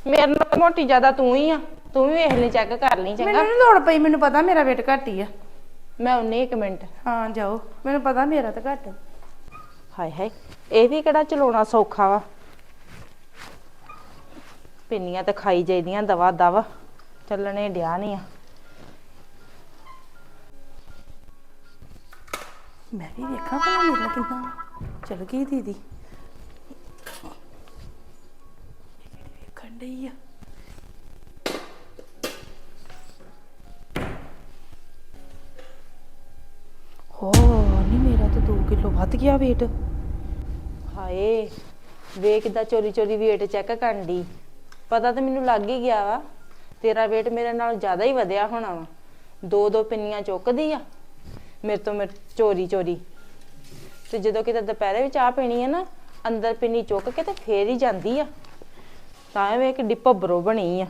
ਮੇਰੇ ਨਾਲ ਮੋਟੀ ਜ਼ਿਆਦਾ ਤੂੰ ਹੀ ਆ ਤੂੰ ਵੀ ਵੇਖ ਲਈ ਚੈੱਕ ਕਰ ਲਈ ਚੰਗਾ। ਮੈਨੂੰ ਨੀ ਲੋੜ ਪਈ ਮੈਨੂੰ ਪਤਾ ਮੇਰਾ ਵੇਟ ਘੱਟ ਹੀ ਆ। ਮੈਂ ਉਨੇ ਇੱਕ ਮਿੰਟ। ਹਾਂ ਜਾਓ। ਮੈਨੂੰ ਪਤਾ ਮੇਰਾ ਤਾਂ ਘੱਟ। ਆ। ਹਾਏ ਹਾਏ ਇਹ ਵੀ ਕਿਹੜਾ ਚਲਾਉਣਾ ਸੌਖਾ ਵਾ। ਪਿੰਨੀਆਂ ਤਾਂ ਖਾਈ ਜਾਈਦੀਆਂ ਦਵਾ ਦਵਾ ਚੱਲਣੇ ਡਿਆ ਨਹੀਂ ਆ। ਮੈਂ ਵੀ ਵੇਖਾਂ ਭਲਾ ਮੇਰਾ ਕਿੰਨਾ ਚਲ ਗਈ ਦੀਦੀ। ਵੇਖਣ ਡਈ ਆ। ਹੋ ਨਹੀਂ ਮੇਰਾ ਤਾਂ 2 ਕਿਲੋ ਵੱਧ ਗਿਆ weight ਹਾਏ ਵੇ ਕਿੱਦਾਂ ਚੋਰੀ ਚੋਰੀ weight ਚੈੱਕ ਕਰਨ ਦੀ ਪਤਾ ਤਾਂ ਮੈਨੂੰ ਲੱਗ ਹੀ ਗਿਆ ਵਾ ਤੇਰਾ weight ਮੇਰੇ ਨਾਲ ਜ਼ਿਆਦਾ ਹੀ ਵਧਿਆ ਹੋਣਾ ਵਾ। ਦੋ ਦੋ ਪਿੰਨੀਆਂ ਚੁੱਕਦੀ ਆ। ਮੇਰੇ ਤੋਂ ਮੇਰੇ ਚੋਰੀ ਚੋਰੀ। ਤੇ ਜਦੋਂ ਕਿਤੇ ਦੁਪਹਿਰੇ ਵੀ ਚਾਹ ਪੀਣੀ ਹੈ ਨਾ ਅੰਦਰ ਪਿੰਨੀ ਚੁੱਕ ਕੇ ਤੇ ਫੇਰ ਹੀ ਜਾਂਦੀ ਆ। ਤਾਂ ਇਹ ਵੇ ਕਿ ਡਿੱਪ ਬਰੋ ਬਣੀ ਆ।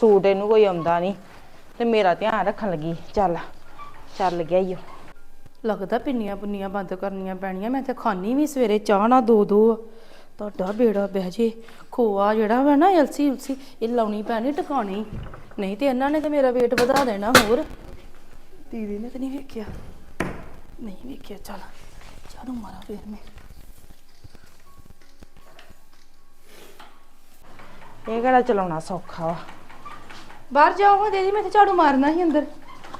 ਸੂਟ ਇਹਨੂੰ ਕੋਈ ਆਉਂਦਾ ਨਹੀਂ। ਤੇ ਮੇਰਾ ਧਿਆਨ ਰੱਖਣ ਲੱਗੀ ਚੱਲ ਚੱਲ ਗਿਆ ਈ ਓ। ਲੱਗਦਾ ਪਿੰਨੀਆਂ ਪੁੰਨੀਆਂ ਬੰਦ ਕਰਨੀਆਂ ਪੈਣੀਆਂ। ਮੈਂ ਤੇ ਖਾਣੀ ਵੀ ਸਵੇਰੇ ਚਾਹ ਨਾ ਦੋ ਦੋ। ਆ। ਤੁਹਾਡਾ ਬੇੜਾ ਬਹਿ ਜੇ। ਖੋਆ ਜਿਹੜਾ ਵਾ ਨਾ ਅਲਸੀ ਉਲਸੀ ਇਹ ਲਾਉਣੀ ਪੈਣੀ ਟਿਕਾਣੀ। ਨਹੀਂ ਤੇ ਇਹਨਾਂ ਨੇ ਤੇ ਮੇਰਾ weight ਵਧਾ ਦੇਣਾ ਹੋਰ। ਦੀਦੀ ਨੇ ਤੇ ਨਹੀਂ ਵੇਖਿਆ। ਨਹੀਂ ਵੇਖਿਆ ਚੱਲ। ਝਾੜੂ ਮਾਰਾਂ ਫੇਰ ਮੈਂ। ਇਹ ਕਿਹੜਾ ਚਲਾਉਣਾ ਸੌਖਾ ਵਾ? ਬਾਹਰ ਜਾਓ ਹਾਂ ਦੀਦੀ ਮੈਂ ਤੇ ਝਾੜੂ ਮਾਰਨਾ ਸੀ ਅੰਦਰ।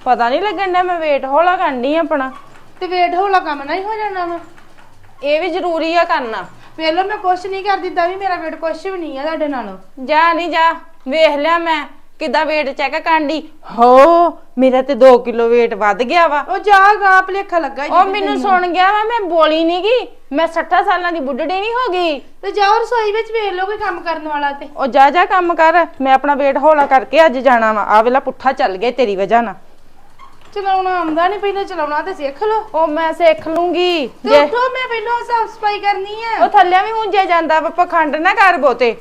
ਪਤਾ ਨਹੀਂ ਲੱਗਣ ਡਿਆ ਮੈਂ ਵੇਟ ਹੌਲਾ ਕਰਨੀ ਆਪਣਾ। ਤੇ ਵੇਟ ਹੋਲਾ ਕੰਮ ਨਾ ਹੀ ਜਾਣਾ ਵਾ। ਇਹ ਵੀ ਜ਼ਰੂਰੀ ਆ ਕਰਨਾ। ਪਹਿਲਾਂ ਮੈਂ ਕੁਛ ਨਹੀਂ ਕਰਦੀ ਤਾਂ ਵੀ ਮੇਰਾ weight ਕੁਛ ਵੀ ਨਹੀਂ ਆ ਤੁਹਾਡੇ ਨਾਲੋਂ। ਜਾ ਨਹੀਂ ਜਾ ਵੇਖ ਲਿਆ ਮੈਂ। ਕਿੱਦਾਂ ਵੇਟ ਚੈੱਕ ਕਰਨ ਦੀ? ਹੋ ਮੇਰਾ ਤੇ 2 ਕਿਲੋ ਵੇਟ ਵੱਧ ਗਿਆ ਵਾ। ਉਹ ਜਾ ਗਾ ਭਲੇਖਾ ਲੱਗਾ ਈ ਉਹ ਮੈਨੂੰ ਸੁਣ ਗਿਆ ਵਾ ਮੈਂ ਬੋਲੀ ਨਹੀਂ ਗਈ। ਮੈਂ 60 ਸਾਲਾਂ ਦੀ ਬੁੱਢੜੀ ਨਹੀਂ ਹੋ ਗਈ। ਤੇ ਜਾਓ ਰਸੋਈ ਵਿੱਚ ਵੇਖ ਲਓ ਕੋਈ ਕੰਮ ਕਰਨ ਵਾਲਾ ਤੇ। ਉਹ ਜਾ ਜਾ ਕੰਮ ਕਰ ਮੈਂ ਆਪਣਾ ਵੇਟ ਹੌਲਾ ਕਰਕੇ ਅੱਜ ਜਾਣਾ ਵਾ। ਆ ਵੇਲਾ ਪੁੱਠਾ ਚੱਲ ਗਿਆ ਤੇਰੀ ਵਜ੍ਹਾ ਨਾਲ। ਚਲਾਉਣਾ ਆਉਂਦਾ ਨਹੀਂ ਪਹਿਲਾਂ ਚਲਾਉਣਾ ਤੇ ਸਿੱਖ ਲਓ। ਉਹ ਮੈਂ ਸਿੱਖ ਲੂੰਗੀ। ਤੇ ਜੇ ਉੱਠੋ ਮੈਂ ਪਹਿਲਾਂ ਸਾਫ਼ ਸਫ਼ਾਈ ਕਰਨੀ ਆ। ਉਹ ਥੱਲੇ ਵੀ ਹੁੰਜੇ ਜਾਂਦਾ ਵਾ ਪਖੰਡ ਨਾ ਕਰ ਬੋਤੇ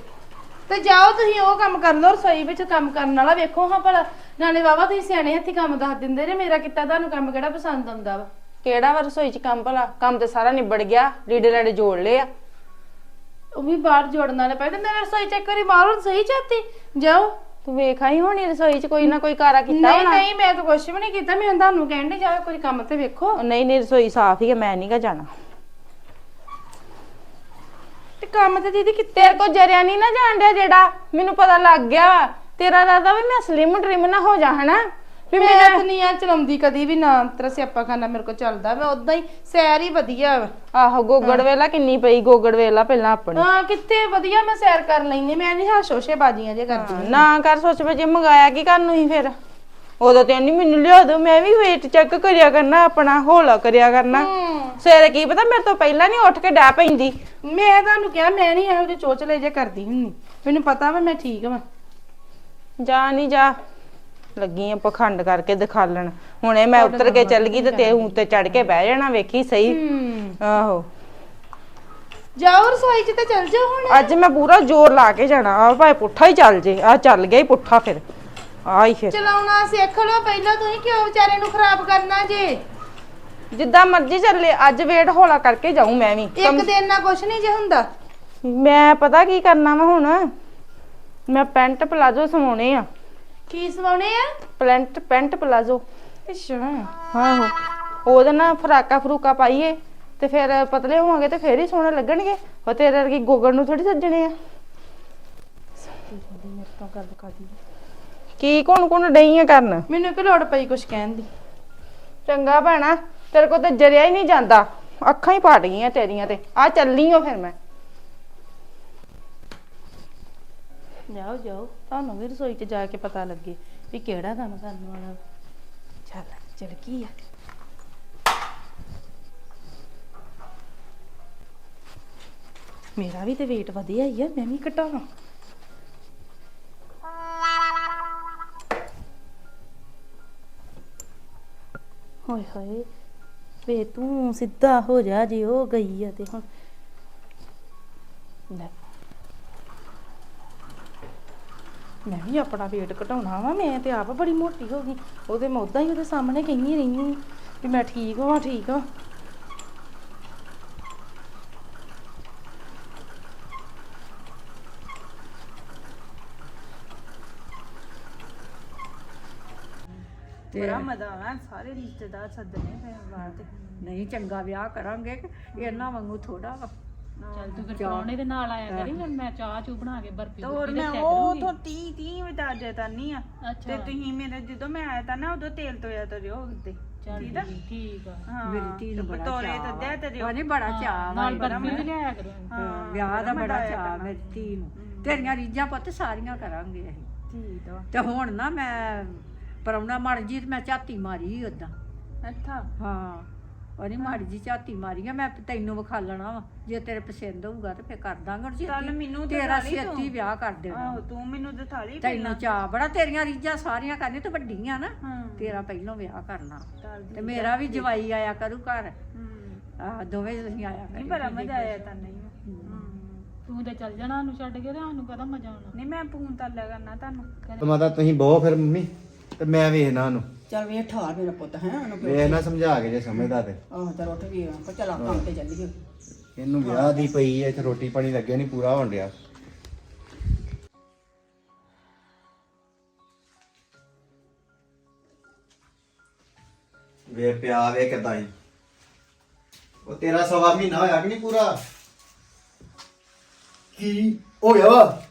ਤੇ ਜਾਓ ਤੁਸੀਂ ਉਹ ਕੰਮ ਕਰ ਲਓ ਰਸੋਈ ਵਿੱਚ ਕੰਮ ਕਰਨ ਵਾਲਾ ਵੇਖੋ। ਹਾਂ ਭਲਾ ਨਾਲੇ ਵਾਵਾ ਤੁਸੀਂ ਸਿਆਣੇ ਹੱਥੀ ਕੰਮ ਦੱਸ ਦਿੰਦੇ ਜੇ ਮੇਰਾ ਕੀਤਾ ਤੁਹਾਨੂੰ ਕੰਮ ਕਿਹੜਾ ਪਸੰਦ ਆਉਂਦਾ ਵਾ? ਕਿਹੜਾ ਵਾ ਰਸੋਈ ਚ ਕੰਮ ਭਲਾ? ਕੰਮ ਤੇ ਸਾਰਾ ਨਿਬੜ ਗਿਆ ਲੀੜੇ ਲਾੜੇ ਜੋੜ ਲਏ ਆ। ਉਹ ਵੀ ਬਾਹਰ ਜੋੜਨ ਵਾਲੇ ਪਏ ਤੇ ਮੇਰਾ ਰਸੋਈ ਚੈੱਕ ਕਰੀ ਮਾਰੋ ਸਹੀ ਚਾਤੀ? ਜਾਓ। ਤੂੰ ਵੇਖਾ ਹੀ ਹੋਣੀ ਰਸੋਈ ਚ ਕੋਈ ਨਾ ਕੋਈ ਕਾਰਾ ਕੀਤਾ ਨਹੀਂ ਹੋਣਾ। ਨਹੀਂ ਮੈਂ ਤਾਂ ਕੁਛ ਵੀ ਨਹੀਂ ਕੀਤਾ ਮੈਂ ਤੁਹਾਨੂੰ ਕਹਿਣ ਦੀ ਜਾਓ ਕੋਈ ਕੰਮ ਤੇ ਵੇਖੋ। ਨਹੀਂ ਨਹੀਂ ਰਸੋਈ ਸਾਫ਼ ਹੀ ਹੈ ਮੈਂ ਨਹੀਂ ਗਾ ਜਾਣਾ। ਕੰਮ ਤੇ ਦੀਦੀ ਕਿੱਥੇ ਤੇਰੇ ਕੋ ਜਰਿਆ ਨਹੀਂ ਨਾ ਜਾਣ ਡਿਆ ਜਿਹੜਾ। ਮੈਨੂੰ ਪਤਾ ਲੱਗ ਗਿਆ ਵਾ। ਤੇਰਾ ਦਾਦਾ ਵੀ ਮੈਂ ਸਲਿਮ ਟ੍ਰਿਮ ਨਾ ਹੋ ਜਾ ਹਨਾ? ਵੀ ਮੈਂ ਮੈਂ ਨਹੀਂ ਆ ਚਲਾਉਂਦੀ ਕਦੀ ਵੀ ਨਾ। ਤੇਰਾ ਸਿਆਪਾ ਖਾਨਾ ਮੇਰੇ ਕੋਲ ਚੱਲਦਾ ਮੈਂ ਉਦਾਂ ਹੀ ਸੈਰ ਹੀ ਵਧੀਆ ਵਾ। ਆਹੋ ਗੋਗੜ ਵੇਲਾ ਕਿੰਨੀ ਪਈ ਗੋਗੜ ਵੇਲਾ ਪਹਿਲਾਂ ਆਪਣੀ। ਹਾਂ ਕਿੱਥੇ ਵਧੀਆ ਮੈਂ ਸੈਰ ਕਰ ਲੈਂਦੀ। ਮੈਂ ਨਹੀਂ ਹਾਸ਼ੋਸ਼ੇ ਬਾਜੀਆਂ ਜੇ ਕਰਦੀ। ਨਾ ਕਰ ਸੋਚ ਵਜੇ ਮੰਗਾਇਆ ਕੀ ਕਰਨ ਨੂੰ ਹੀ ਫਿਰ? ਉਦੋਂ ਤੇ ਨਹੀਂ ਮੈਨੂੰ ਲਿਆ ਦੋ ਮੈਂ ਵੀ ਵੇਟ ਚੈੱਕ ਕਰਿਆ ਕਰਨਾ ਆਪਣਾ ਹੌਲਾ ਕਰਿਆ ਕਰਨਾ। ਸਵੇਰੇ ਕੀ ਪਤਾ ਮੇਰੇ ਤੋਂ ਪਹਿਲਾਂ ਨਹੀਂ ਉੱਠ ਕੇ ਡੈ ਪੈਂਦੀ। ਮੈਂ ਤੁਹਾਨੂੰ ਕਿਹਾ ਮੈਂ ਨਹੀਂ ਇਹੋ ਜਿਹੇ ਚੋਚਲੇ ਜੇ ਕਰਦੀ ਹੁੰਨੀ ਮੈਨੂੰ ਪਤਾ ਵਾ ਮੈਂ ਠੀਕ ਵਾਂ। ਜਾ ਨਹੀਂ ਜਾ। ਲੱਗੀ ਆ ਪਖੰਡ ਕਰਕੇ ਦਿਖਾਲਣ ਹੁਣੇ ਮੈਂ ਉੱਤਰ ਕੇ ਚੱਲ ਗਈ ਤੇ ਤੇ ਉੱਤੇ ਚੜ ਕੇ ਬਹਿ ਜਾਣਾ ਵੇਖੀ ਸਹੀ। ਆਹੋ। ਜਾਓ ਰਸੋਈ 'ਚ ਤੇ ਚੱਲ ਜਾਓ ਹੁਣ। ਅੱਜ ਮੈਂ ਪੂਰਾ ਜ਼ੋਰ ਲਾ ਕੇ ਜਾਣਾ। ਆ ਭਾਵੇਂ ਪੁੱਠਾ ਹੀ ਚੱਲ ਜੇ ਆ ਚੱਲ ਗਿਆ ਹੀ ਪੁੱਠਾ ਫਿਰ। ਆ ਹੀ। ਫਿਰ ਚਲਾਉਣਾ ਸਿੱਖ ਲਓ ਪਹਿਲਾਂ ਤੁਸੀਂ ਕਿਉਂ ਵਿਚਾਰੇ ਨੂੰ ਖਰਾਬ ਕਰਨਾ ਜੇ? ਜਿੱਦਾਂ ਮਰਜ਼ੀ ਚੱਲੇ ਅੱਜ ਵੇਟ ਹੌਲਾ ਕਰਕੇ ਜਾਊਂ ਮੈਂ ਵੀ। ਇੱਕ ਦਿਨ ਨਾਲ ਕੁਛ ਨਹੀਂ ਜੇ ਹੁੰਦਾ। ਮੈਂ ਪਤਾ ਕੀ ਕਰਨਾ ਵਾ ਹੁਣ? ਮੈਂ ਪੈਂਟ ਪਲਾਜ਼ੋ ਸਵਾਉਣੇ ਆ। ਕੀ ਸਵਾਉਣੇ ਆ? Pant pant palazzo. ਅੱਛਾ। ਆਹੋ। ਉਹਦੇ ਨਾਲ ਫਰਾਕਾ ਫਰੂਕਾ ਪਾਈਏ ਤੇ ਫਿਰ ਪਤਲੇ ਹੋਵਾਂਗੇ ਤੇ ਫੇਰ ਹੀ ਸੋਹਣੇ ਲੱਗਣਗੇ। ਉਹ ਤੇਰੇ ਵਰਗੀ ਗੋਗੜ ਨੂੰ ਥੋੜੀ ਸੱਜਣੇ ਆ? ਕੀ ਕੋਣ ਕੋਣ ਡਈ ਆ ਕਰਨ? ਮੈਨੂੰ ਕਿ ਲੋੜ ਪਈ ਕੁਛ ਕਹਿਣ ਦੀ? ਚੰਗਾ ਭੈਣਾ, ਤੇਰੇ ਕੋਲ ਤੇ ਜਰਿਆ ਹੀ ਨਹੀਂ ਜਾਂਦਾ। ਅੱਖਾਂ ਹੀ ਪਾਟ ਗਈਆਂ ਤੇਰੀਆਂ ਤੇ। ਆ ਚੱਲੀ ਓ ਫਿਰ ਮੈਂ। ਜਾਓ ਜਾਓ। ਤੁਹਾਨੂੰ ਵੀ ਰਸੋਈ 'ਚ ਜਾ ਕੇ ਪਤਾ ਲੱਗੇ ਵੀ ਕਿਹੜਾ ਕੰਮ ਕਰਨ ਵਾਲਾ ਵਾ। ਚੱਲ ਚੱਲ ਕੀ ਆ। ਮੇਰਾ ਵੀ ਤੇ weight ਵਧਿਆ ਹੀ ਆ, ਮੈਂ ਵੀ ਘਟਾਵਾਂ। ਹੋਏ ਹੋਏ, ਵੇ ਤੂੰ ਸਿੱਧਾ ਹੋ ਜਾ ਜੀ ਉਹ ਗਈ ਆ ਤੇ ਹੁਣ। ਲੈ। ਮੈਂ ਵੀ ਆਪਣਾ weight ਘਟਾਉਣਾ ਵਾ, ਮੈਂ ਤੇ ਆਪ ਬੜੀ ਮੋਟੀ ਹੋ ਗਈ। ਉਹਦੇ ਮੈਂ ਉਦਾਂ ਹੀ ਉਹਦੇ ਸਾਹਮਣੇ ਕਹਿੰਦੀ ਰਹੀ ਹਾਂ ਵੀ ਮੈਂ ਠੀਕ ਹਾਂ ਠੀਕ ਹਾਂ ਬੜਾ ਮਜ਼ਾ ਆਣਾ ਸਾਰੇ ਰਿਸ਼ਤੇਦਾਰ ਸੱਦਣੇ ਫਿਰ ਬਾਹਰ ਤੇ। ਨਹੀਂ ਚੰਗਾ ਵਿਆਹ ਕਰਾਂਗੇ ਕਿ ਇਹਨਾਂ ਵਾਂਗੂ ਥੋੜਾ ਵਾ। ਚੱਲ ਤੂੰ ਫਿਰ ਪ੍ਰਾਹੁਣੇ ਦੇ ਨਾਲ ਆਇਆ ਕਰੀ ਫਿਰ ਮੈਂ ਚਾਹ ਚੂ ਬਣਾ ਕੇ ਬਰਫੀ ਤੇ ਹੋਰ ਮੈਂ ਉਹ। ਤੋਂ 30 30 ਵਜਾ ਜੇ ਨਹੀਂ ਆ। ਤੇ ਤੁਸੀਂ ਮੇਰੇ ਜਦੋਂ ਮੈਂ ਆਇਆ ਤਾਂ ਨਾ ਉਦੋਂ ਤੇਲ ਤੋਇਆ ਤਰਿਓ ਉੱਤੇ ਚੱਲ ਠੀਕ ਆ? ਠੀਕ ਆ ਮੇਰੀ ਧੀ ਨੂੰ ਬੜਾ ਚਾਅ ਤੇ ਦੇ ਤਰਿਓ ਉਹਨੇ ਬੜਾ ਚਾਅ ਵਾ। ਨਾਲ ਬਰਫੀ ਵੀ ਲਿਆਇਆ ਕਰੂੰਗੀ ਹਾਂ, ਵਿਆਹ ਦਾ ਬੜਾ ਚਾਅ ਮੇਰੀ ਧੀ ਨੂੰ। ਤੇਰੀਆਂ ਰੀਝਾਂ ਪੁੱਤ ਸਾਰੀਆਂ ਕਰਾਂਗੇ ਅਸੀਂ। ਠੀਕ ਆ। ਤੇ ਹੁਣ ਨਾ ਮੈਂ ਪਰਉਣਾ ਮੜ ਜੀ ਤੇ ਮੈਂ ਝਾਤੀ ਮਾਰੀ ਉਦਾਂ ਅੱਛਾ। ਹਾਂ ਉਹਨੇ ਮਾੜੀ ਜੀ ਝਾਤੀ ਮਾਰੀ ਆ ਮੈਂ ਤੈਨੂੰ ਵਿਖਾ ਲੈਣਾ ਵਾ ਜੇ ਤੇਰੇ ਪਸੰਦ ਹੋਊਗਾ ਤੇ ਫੇਰ ਕਰ ਦਾਂਗੇ ਹੁਣ ਚੱਲ ਮੈਨੂੰ ਤੇ ਤੇਰਾ ਛੇਤੀ ਤੂੰ। ਵਿਆਹ ਕਰ ਦੇਣਾ। ਆਹੋ ਤੂੰ ਮੈਨੂੰ ਦਿਖਾ ਲਈ ਤੈਨੂੰ ਚਾਅ ਬੜਾ ਤੇਰੀਆਂ ਰੀਝਾਂ ਸਾਰੀਆਂ ਕਰਨੀ ਤੇ ਵੱਡੀਆਂ ਨਾ। ਹਾਂ। ਤੇਰਾ ਪਹਿਲਾਂ ਵਿਆਹ ਕਰਨਾ। ਤੇ ਮੇਰਾ ਵੀ ਜਵਾਈ ਆਇਆ ਕਰੂ ਘਰ। ਹੂੰ। ਆ ਦੋਵੇਂ ਤੁਸੀਂ ਆਇਆ ਨਹੀਂ ਕਰੀ ਬੜਾ ਮਜ਼ਾ ਆਇਆ ਤਾਂ ਨਹੀਂ। ਹੂੰ। ਤੂੰ ਤੇ ਚੱਲ ਜਾਣਾ ਸਾਨੂੰ ਛੱਡ ਕੇ ਤੇ ਸਾਨੂੰ ਕਦਾ ਮਜ਼ਾ ਆਉਣਾ? ਨਹੀਂ ਮੈਂ ਫੋਨ ਤਾਂ ਕਰਨਾ ਤੁਹਾਨੂੰ। ਤੇ ਮਾਤਾ ਤੁਸੀਂ ਬਹੁ ਫਿਰ ਮੰਮੀ। ਤੇ ਮੈਂ ਵੇਖਣਾ ਉਹਨੂੰ। ਚੱਲ ਵੇ ਠਾਰ ਮੇਰਾ ਪੁੱਤ ਹੈ ਉਹਨੂੰ ਵੇਖ ਨਾ ਸਮਝਾ ਕੇ ਜੇ ਸਮਝਦਾ ਤੇ। ਆਹ ਚਲ ਉੱਠ ਗਈ ਆਪਾਂ ਚੱਲ ਆਪਾਂ ਕੰਮ ਤੇ ਚੱਲੀਏ ਇਹਨੂੰ ਵਿਆਹ ਦੀ ਪਈ ਐ ਇੱਥੇ ਰੋਟੀ ਪਾਣੀ ਲੱਗਿਆ ਨਹੀਂ ਪੂਰਾ ਹੋਣ ਡਿਆ। ਵੇ ਪਿਆ ਵੇ ਕਿਦਾਂ ਹੀ ਉਹ ਤੇਰਾ ਸਵਾ ਮਹੀਨਾ ਹੋਇਆ ਕਿ ਨਹੀਂ ਪੂਰਾ? ਕੀ ਹੋ ਗਿਆ ਵਾ?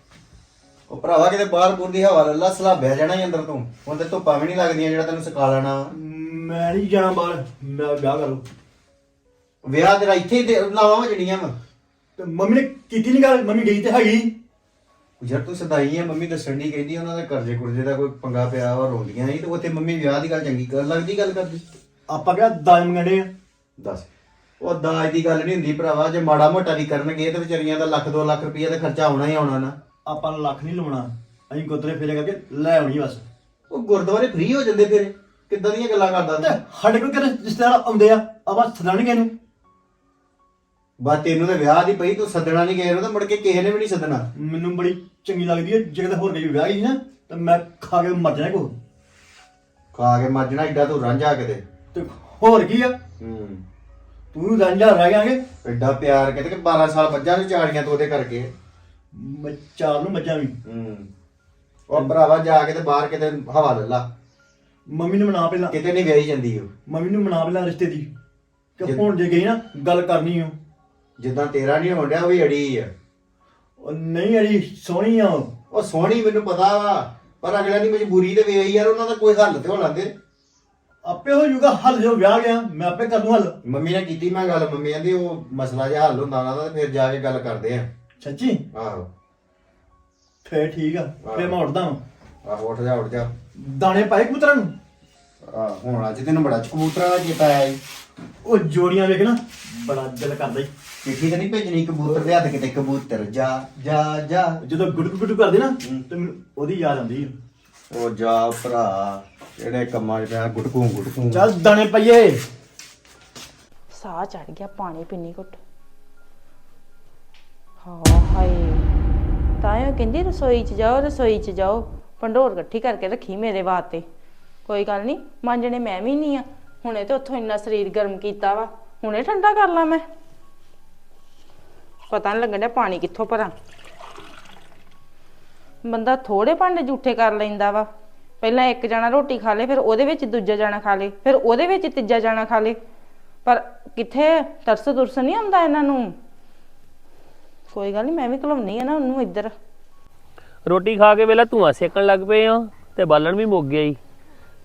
ਉਹ ਭਰਾਵਾ ਕਿਤੇ ਬਾਹਰ ਬੂਰ ਦੀ ਹਵਾ ਲੱਲਾ ਸਲਾਬਿਆ ਜਾਣਾ ਹੀ ਅੰਦਰ ਤੂੰ। ਹੁਣ ਤੇ ਧੁੱਪਾਂ ਵੀ ਨਹੀਂ ਲੱਗਦੀਆਂ ਜਿਹੜਾ ਤੈਨੂੰ ਸੁਕਾ ਲੈਣਾ। ਵਾ। ਮੈਂ ਨਹੀਂ ਜਾਣਾ ਬਾਹਰ ਮੈਂ ਵਿਆਹ ਕਰੂੰ ਵਿਆਹ ਤੇਰਾ ਇੱਥੇ ਹੀ ਲਾਵਾਂ ਜੜੀਆਂ ਵਾ ਤੇ ਮੰਮੀ ਨੇ ਕੀਤੀ ਨਹੀਂ ਗੱਲ ਮੰਮੀ ਗਈ ਤੇ ਹੈਗੀ। ਯਾਰ ਤੂੰ ਸਦਾਈ ਆ ਮੰਮੀ ਦੱਸਣ ਦੀ ਕਹਿੰਦੀ ਉਹਨਾਂ ਦੇ ਕਰਜ਼ੇ ਕੁਰਜ਼ੇ ਦਾ ਕੋਈ ਪੰਗਾ ਪਿਆ ਵਾ ਰੋਂਦੀਆਂ ਸੀ ਤੇ ਉੱਥੇ ਮੰਮੀ ਵਿਆਹ ਦੀ ਗੱਲ ਚੰਗੀ ਕਰ ਲੱਗਦੀ ਗੱਲ ਕਰਦੀ। ਆਪਾਂ ਕਿਹੜਾ ਦਾਜ ਮੰਗਣੇ ਆ? ਦੱਸ। ਉਹ ਦਾਜ ਦੀ ਗੱਲ ਨਹੀਂ ਹੁੰਦੀ ਭਰਾਵਾ ਜੇ ਮਾੜਾ ਮੋਟਾ ਵੀ ਕਰਨਗੇ ਤੇ ਵਿਚਾਰੀਆਂ ਦਾ ਲੱਖ 2 ਲੱਖ ਰੁਪਈਆ ਦਾ ਖਰਚਾ ਆਉਣਾ ਹੀ ਆਉਣਾ ਨਾ। ਆਪਾਂ ਨੂੰ ਲੱਖ ਨਹੀਂ ਲਾਉਣਾ। ਅਸੀਂ ਗੁਰਦੁਆਰੇ ਫੇਰੇ ਕਰਕੇ ਲੈ ਆਉਣੀ ਬਸ। ਉਹ ਗੁਰਦੁਆਰੇ ਫ੍ਰੀ ਹੋ ਜਾਂਦੇ ਫਿਰ। ਕਿੱਦਾਂ ਦੀਆਂ ਗੱਲਾਂ ਕਰਦਾ ਤੇ? ਤੂੰ ਸਾਡੇ ਕੋਲ ਕਿਹੜੇ ਰਿਸ਼ਤੇਦਾਰ ਆਉਂਦੇ ਆ ਆਪਾਂ ਸਦਾਣਗੇ ਇਹਨੂੰ ਬਾ ਤੈਨੂੰ ਤੇ ਵਿਆਹ ਦੀ ਪਈ ਤੂੰ ਸੱਦਣਾ ਨਹੀਂ ਕਿਸੇ ਨੂੰ ਤੇ ਮੁੜ ਕੇ ਕਿਸੇ ਨੇ ਵੀ ਨਹੀਂ ਸੱਦਣਾ। ਮੈਨੂੰ ਬੜੀ ਚੰਗੀ ਲੱਗਦੀ ਹੈ ਜੇ ਕਿਤੇ ਹੋਰ ਗਈ ਵਿਆਹ ਗਈ ਨਾ ਤਾਂ ਮੈਂ ਖਾ ਕੇ ਮਰ ਜਾਣਾ ਕੋ ਖਾ ਕੇ ਮੱਜਣਾ ਐਡਾ ਤੂੰ ਰਾਂਝਾ ਕਿਤੇ। ਤੇ ਹੋਰ ਕੀ ਆ? ਹੂੰ। ਤੂੰ ਰਾਂਝਾ ਰਹਿ ਗਿਆਗੇ ਐਡਾ ਪਿਆਰ ਕਿਤੇ ਕਿ 12 ਸਾਲ ਮੱਝਾਂ ਨੂੰ ਚਾੜੀਆਂ ਤੂੰ ਉਹਦੇ ਕਰਕੇ। ਮੈਂ ਚਾਰ ਨੂੰ ਮੱਝਾਂ ਵੀ। ਹੂੰ। ਉਹ ਭਰਾਵਾ ਜਾ ਕੇ ਤੇ ਬਾਹਰ ਕਿਤੇ ਹਵਾ ਲੈ ਲਾ। ਮੰਮੀ ਨੇ ਮਨਾ ਪਹਿਲਾਂ। ਕਿਤੇ ਨਹੀਂ ਵਿਆਹੀ ਜਾਂਦੀ ਉਹ। ਮੰਮੀ ਨੂੰ ਮਨਾ ਪਹਿਲਾਂ ਰਿਸ਼ਤੇ ਦੀ। ਕਿ ਜੇ- ਹੁਣ ਜੇ ਗਈ ਨਾ ਗੱਲ ਕਰਨੀ ਓ ਜਿੱਦਾਂ ਤੇਰਾ ਨਹੀਂ ਹੋਣ ਡਿਆ ਉਹ ਵੀ ਅੜੀ ਆ। ਉਹ ਨਹੀਂ ਅੜੀ ਸੋਹਣੀ ਆ ਉਹ। ਉਹ ਸੋਹਣੀ ਮੈਨੂੰ ਪਤਾ ਵਾ ਪਰ ਅਗਲਾ ਦੀ ਮਜਬੂਰੀ ਤੇ ਵੇਖ ਯਾਰ ਉਹਨਾਂ ਦਾ ਕੋਈ ਹੱਲ ਤੇ ਹੋ ਲੈਂਦੇ ਆਪੇ ਹੋ ਜਾਊਗਾ ਹੱਲ ਜੋ ਵਿਆਹ ਗਿਆ ਮੈਂ ਆਪੇ ਕਰ ਦੂੰ ਹੱਲ। ਮੰਮੀ ਨੇ ਕੀਤੀ ਮੈਂ ਗੱਲ ਮੰਮੀ ਕਹਿੰਦੀ ਉਹ ਮਸਲਾ ਜਿਹਾ ਹੱਲ ਹੁੰਦਾ ਉਹਨਾਂ ਦਾ ਤੇ ਫਿਰ ਜਾ ਕੇ ਗੱਲ ਕਰਦੇ ਆ। ਸੱਚੀ ਆਹੋ। ਫੇਰ ਠੀਕ ਆ ਫੇਰ ਮੈਂ ਉੱਠਦਾ ਵਾਂ। ਆਹੋ ਉੱਠ ਜਾ ਉੱਠ ਜਾ। ਦਾਣੇ ਪਾਏ ਕਬੂਤਰਾਂ ਨੂੰ? ਆਹ ਹੁਣ ਅੱਜ ਤੈਨੂੰ ਬੜਾ ਕਬੂਤਰਾਂ ਦਾ ਚੇਤਾ ਆਇਆ ਈ। ਉਹ ਜੋੜੀਆਂ ਵੇਖ ਨਾ ਬੜਾ ਦਿਲ ਕਰਦਾ ਈ ਚਿੱਠੀ ਤਾਂ ਨਹੀਂ ਭੇਜਣੀ ਕਬੂਤਰ ਦੇ ਹੱਥ ਕਿਤੇ ਕਬੂਤਰ ਜਾ ਜਾ ਜਾ। ਜਦੋਂ ਗੁੱਡ ਗੁੱਡ ਕਰਦੇ ਨਾ ਤੇ ਮੈਨੂੰ ਉਹਦੀ ਯਾਦ ਆਉਂਦੀ ਆ। ਉਹ ਜਾ ਭਰਾ ਜਿਹੜੇ ਕੰਮਾਂ 'ਚ ਪਿਆ ਗੁਟਕੂ ਗੁਟਕੂ ਚੱਲ ਦਾਣੇ ਪਾਈਏ। ਸਾਹ ਚੜ ਗਿਆ ਪਾਣੀ ਪੀਣੀ ਘੁੱਟ। ਹਾਂ ਹਾਏ। ਤਾਂ ਇਹ ਕਹਿੰਦੀ ਰਸੋਈ 'ਚ ਜਾਓ, ਰਸੋਈ 'ਚ ਜਾਓ। ਪੰਡੋਰ ਇਕੱਠੀ ਕਰਕੇ ਰੱਖੀ ਮੇਰੇ ਵਾਸਤੇ। ਕੋਈ ਗੱਲ ਨਹੀਂ, ਮਾਂਜਣੇ ਮੈਂ ਵੀ ਨਹੀਂ ਆ। ਹੁਣੇ ਤੇ ਉੱਥੋਂ ਇੰਨਾ ਸਰੀਰ ਗਰਮ ਕੀਤਾ ਵਾ। ਹੁਣੇ ਠੰਡਾ ਕਰ ਲਾਂ ਮੈਂ। ਪਤਾ ਨਹੀਂ ਲੱਗਣ ਡਿਆ ਪਾਣੀ ਕਿੱਥੋਂ ਭਰਾਂ। ਬੰਦਾ ਥੋੜੇ ਭਾਂਡੇ ਜੂਠੇ ਕਰ ਲੈਂਦਾ ਵਾ। ਪਹਿਲਾਂ ਇੱਕ ਜਾਣਾ ਰੋਟੀ ਖਾ ਲੇ, ਫਿਰ ਉਹਦੇ ਵਿੱਚ ਦੂਜਾ ਜਾਣਾ ਖਾ ਲੇ, ਫਿਰ ਉਹਦੇ ਵਿੱਚ ਤੀਜਾ ਜਾਣਾ ਖਾ ਲੇ। ਪਰ ਕਿੱਥੇ ਤਰਸ ਦੁਰਸ ਨਹੀਂ ਆਉਂਦਾ ਇਹਨਾਂ ਨੂੰ? ਕੋਈ ਗੱਲ ਨਹੀਂ ਮੈਂ ਵੀ ਘਲਾਉਣੀ ਆ ਨਾ ਉਹਨੂੰ ਇੱਧਰ। ਰੋਟੀ ਖਾ ਕੇ ਵੇਲਾ ਧੂਆਂ ਸੇਕਣ ਲੱਗ ਪਏ ਆ ਤੇ ਬਾਲਣ ਵੀ ਮੁੱਕ ਗਿਆ ਈ।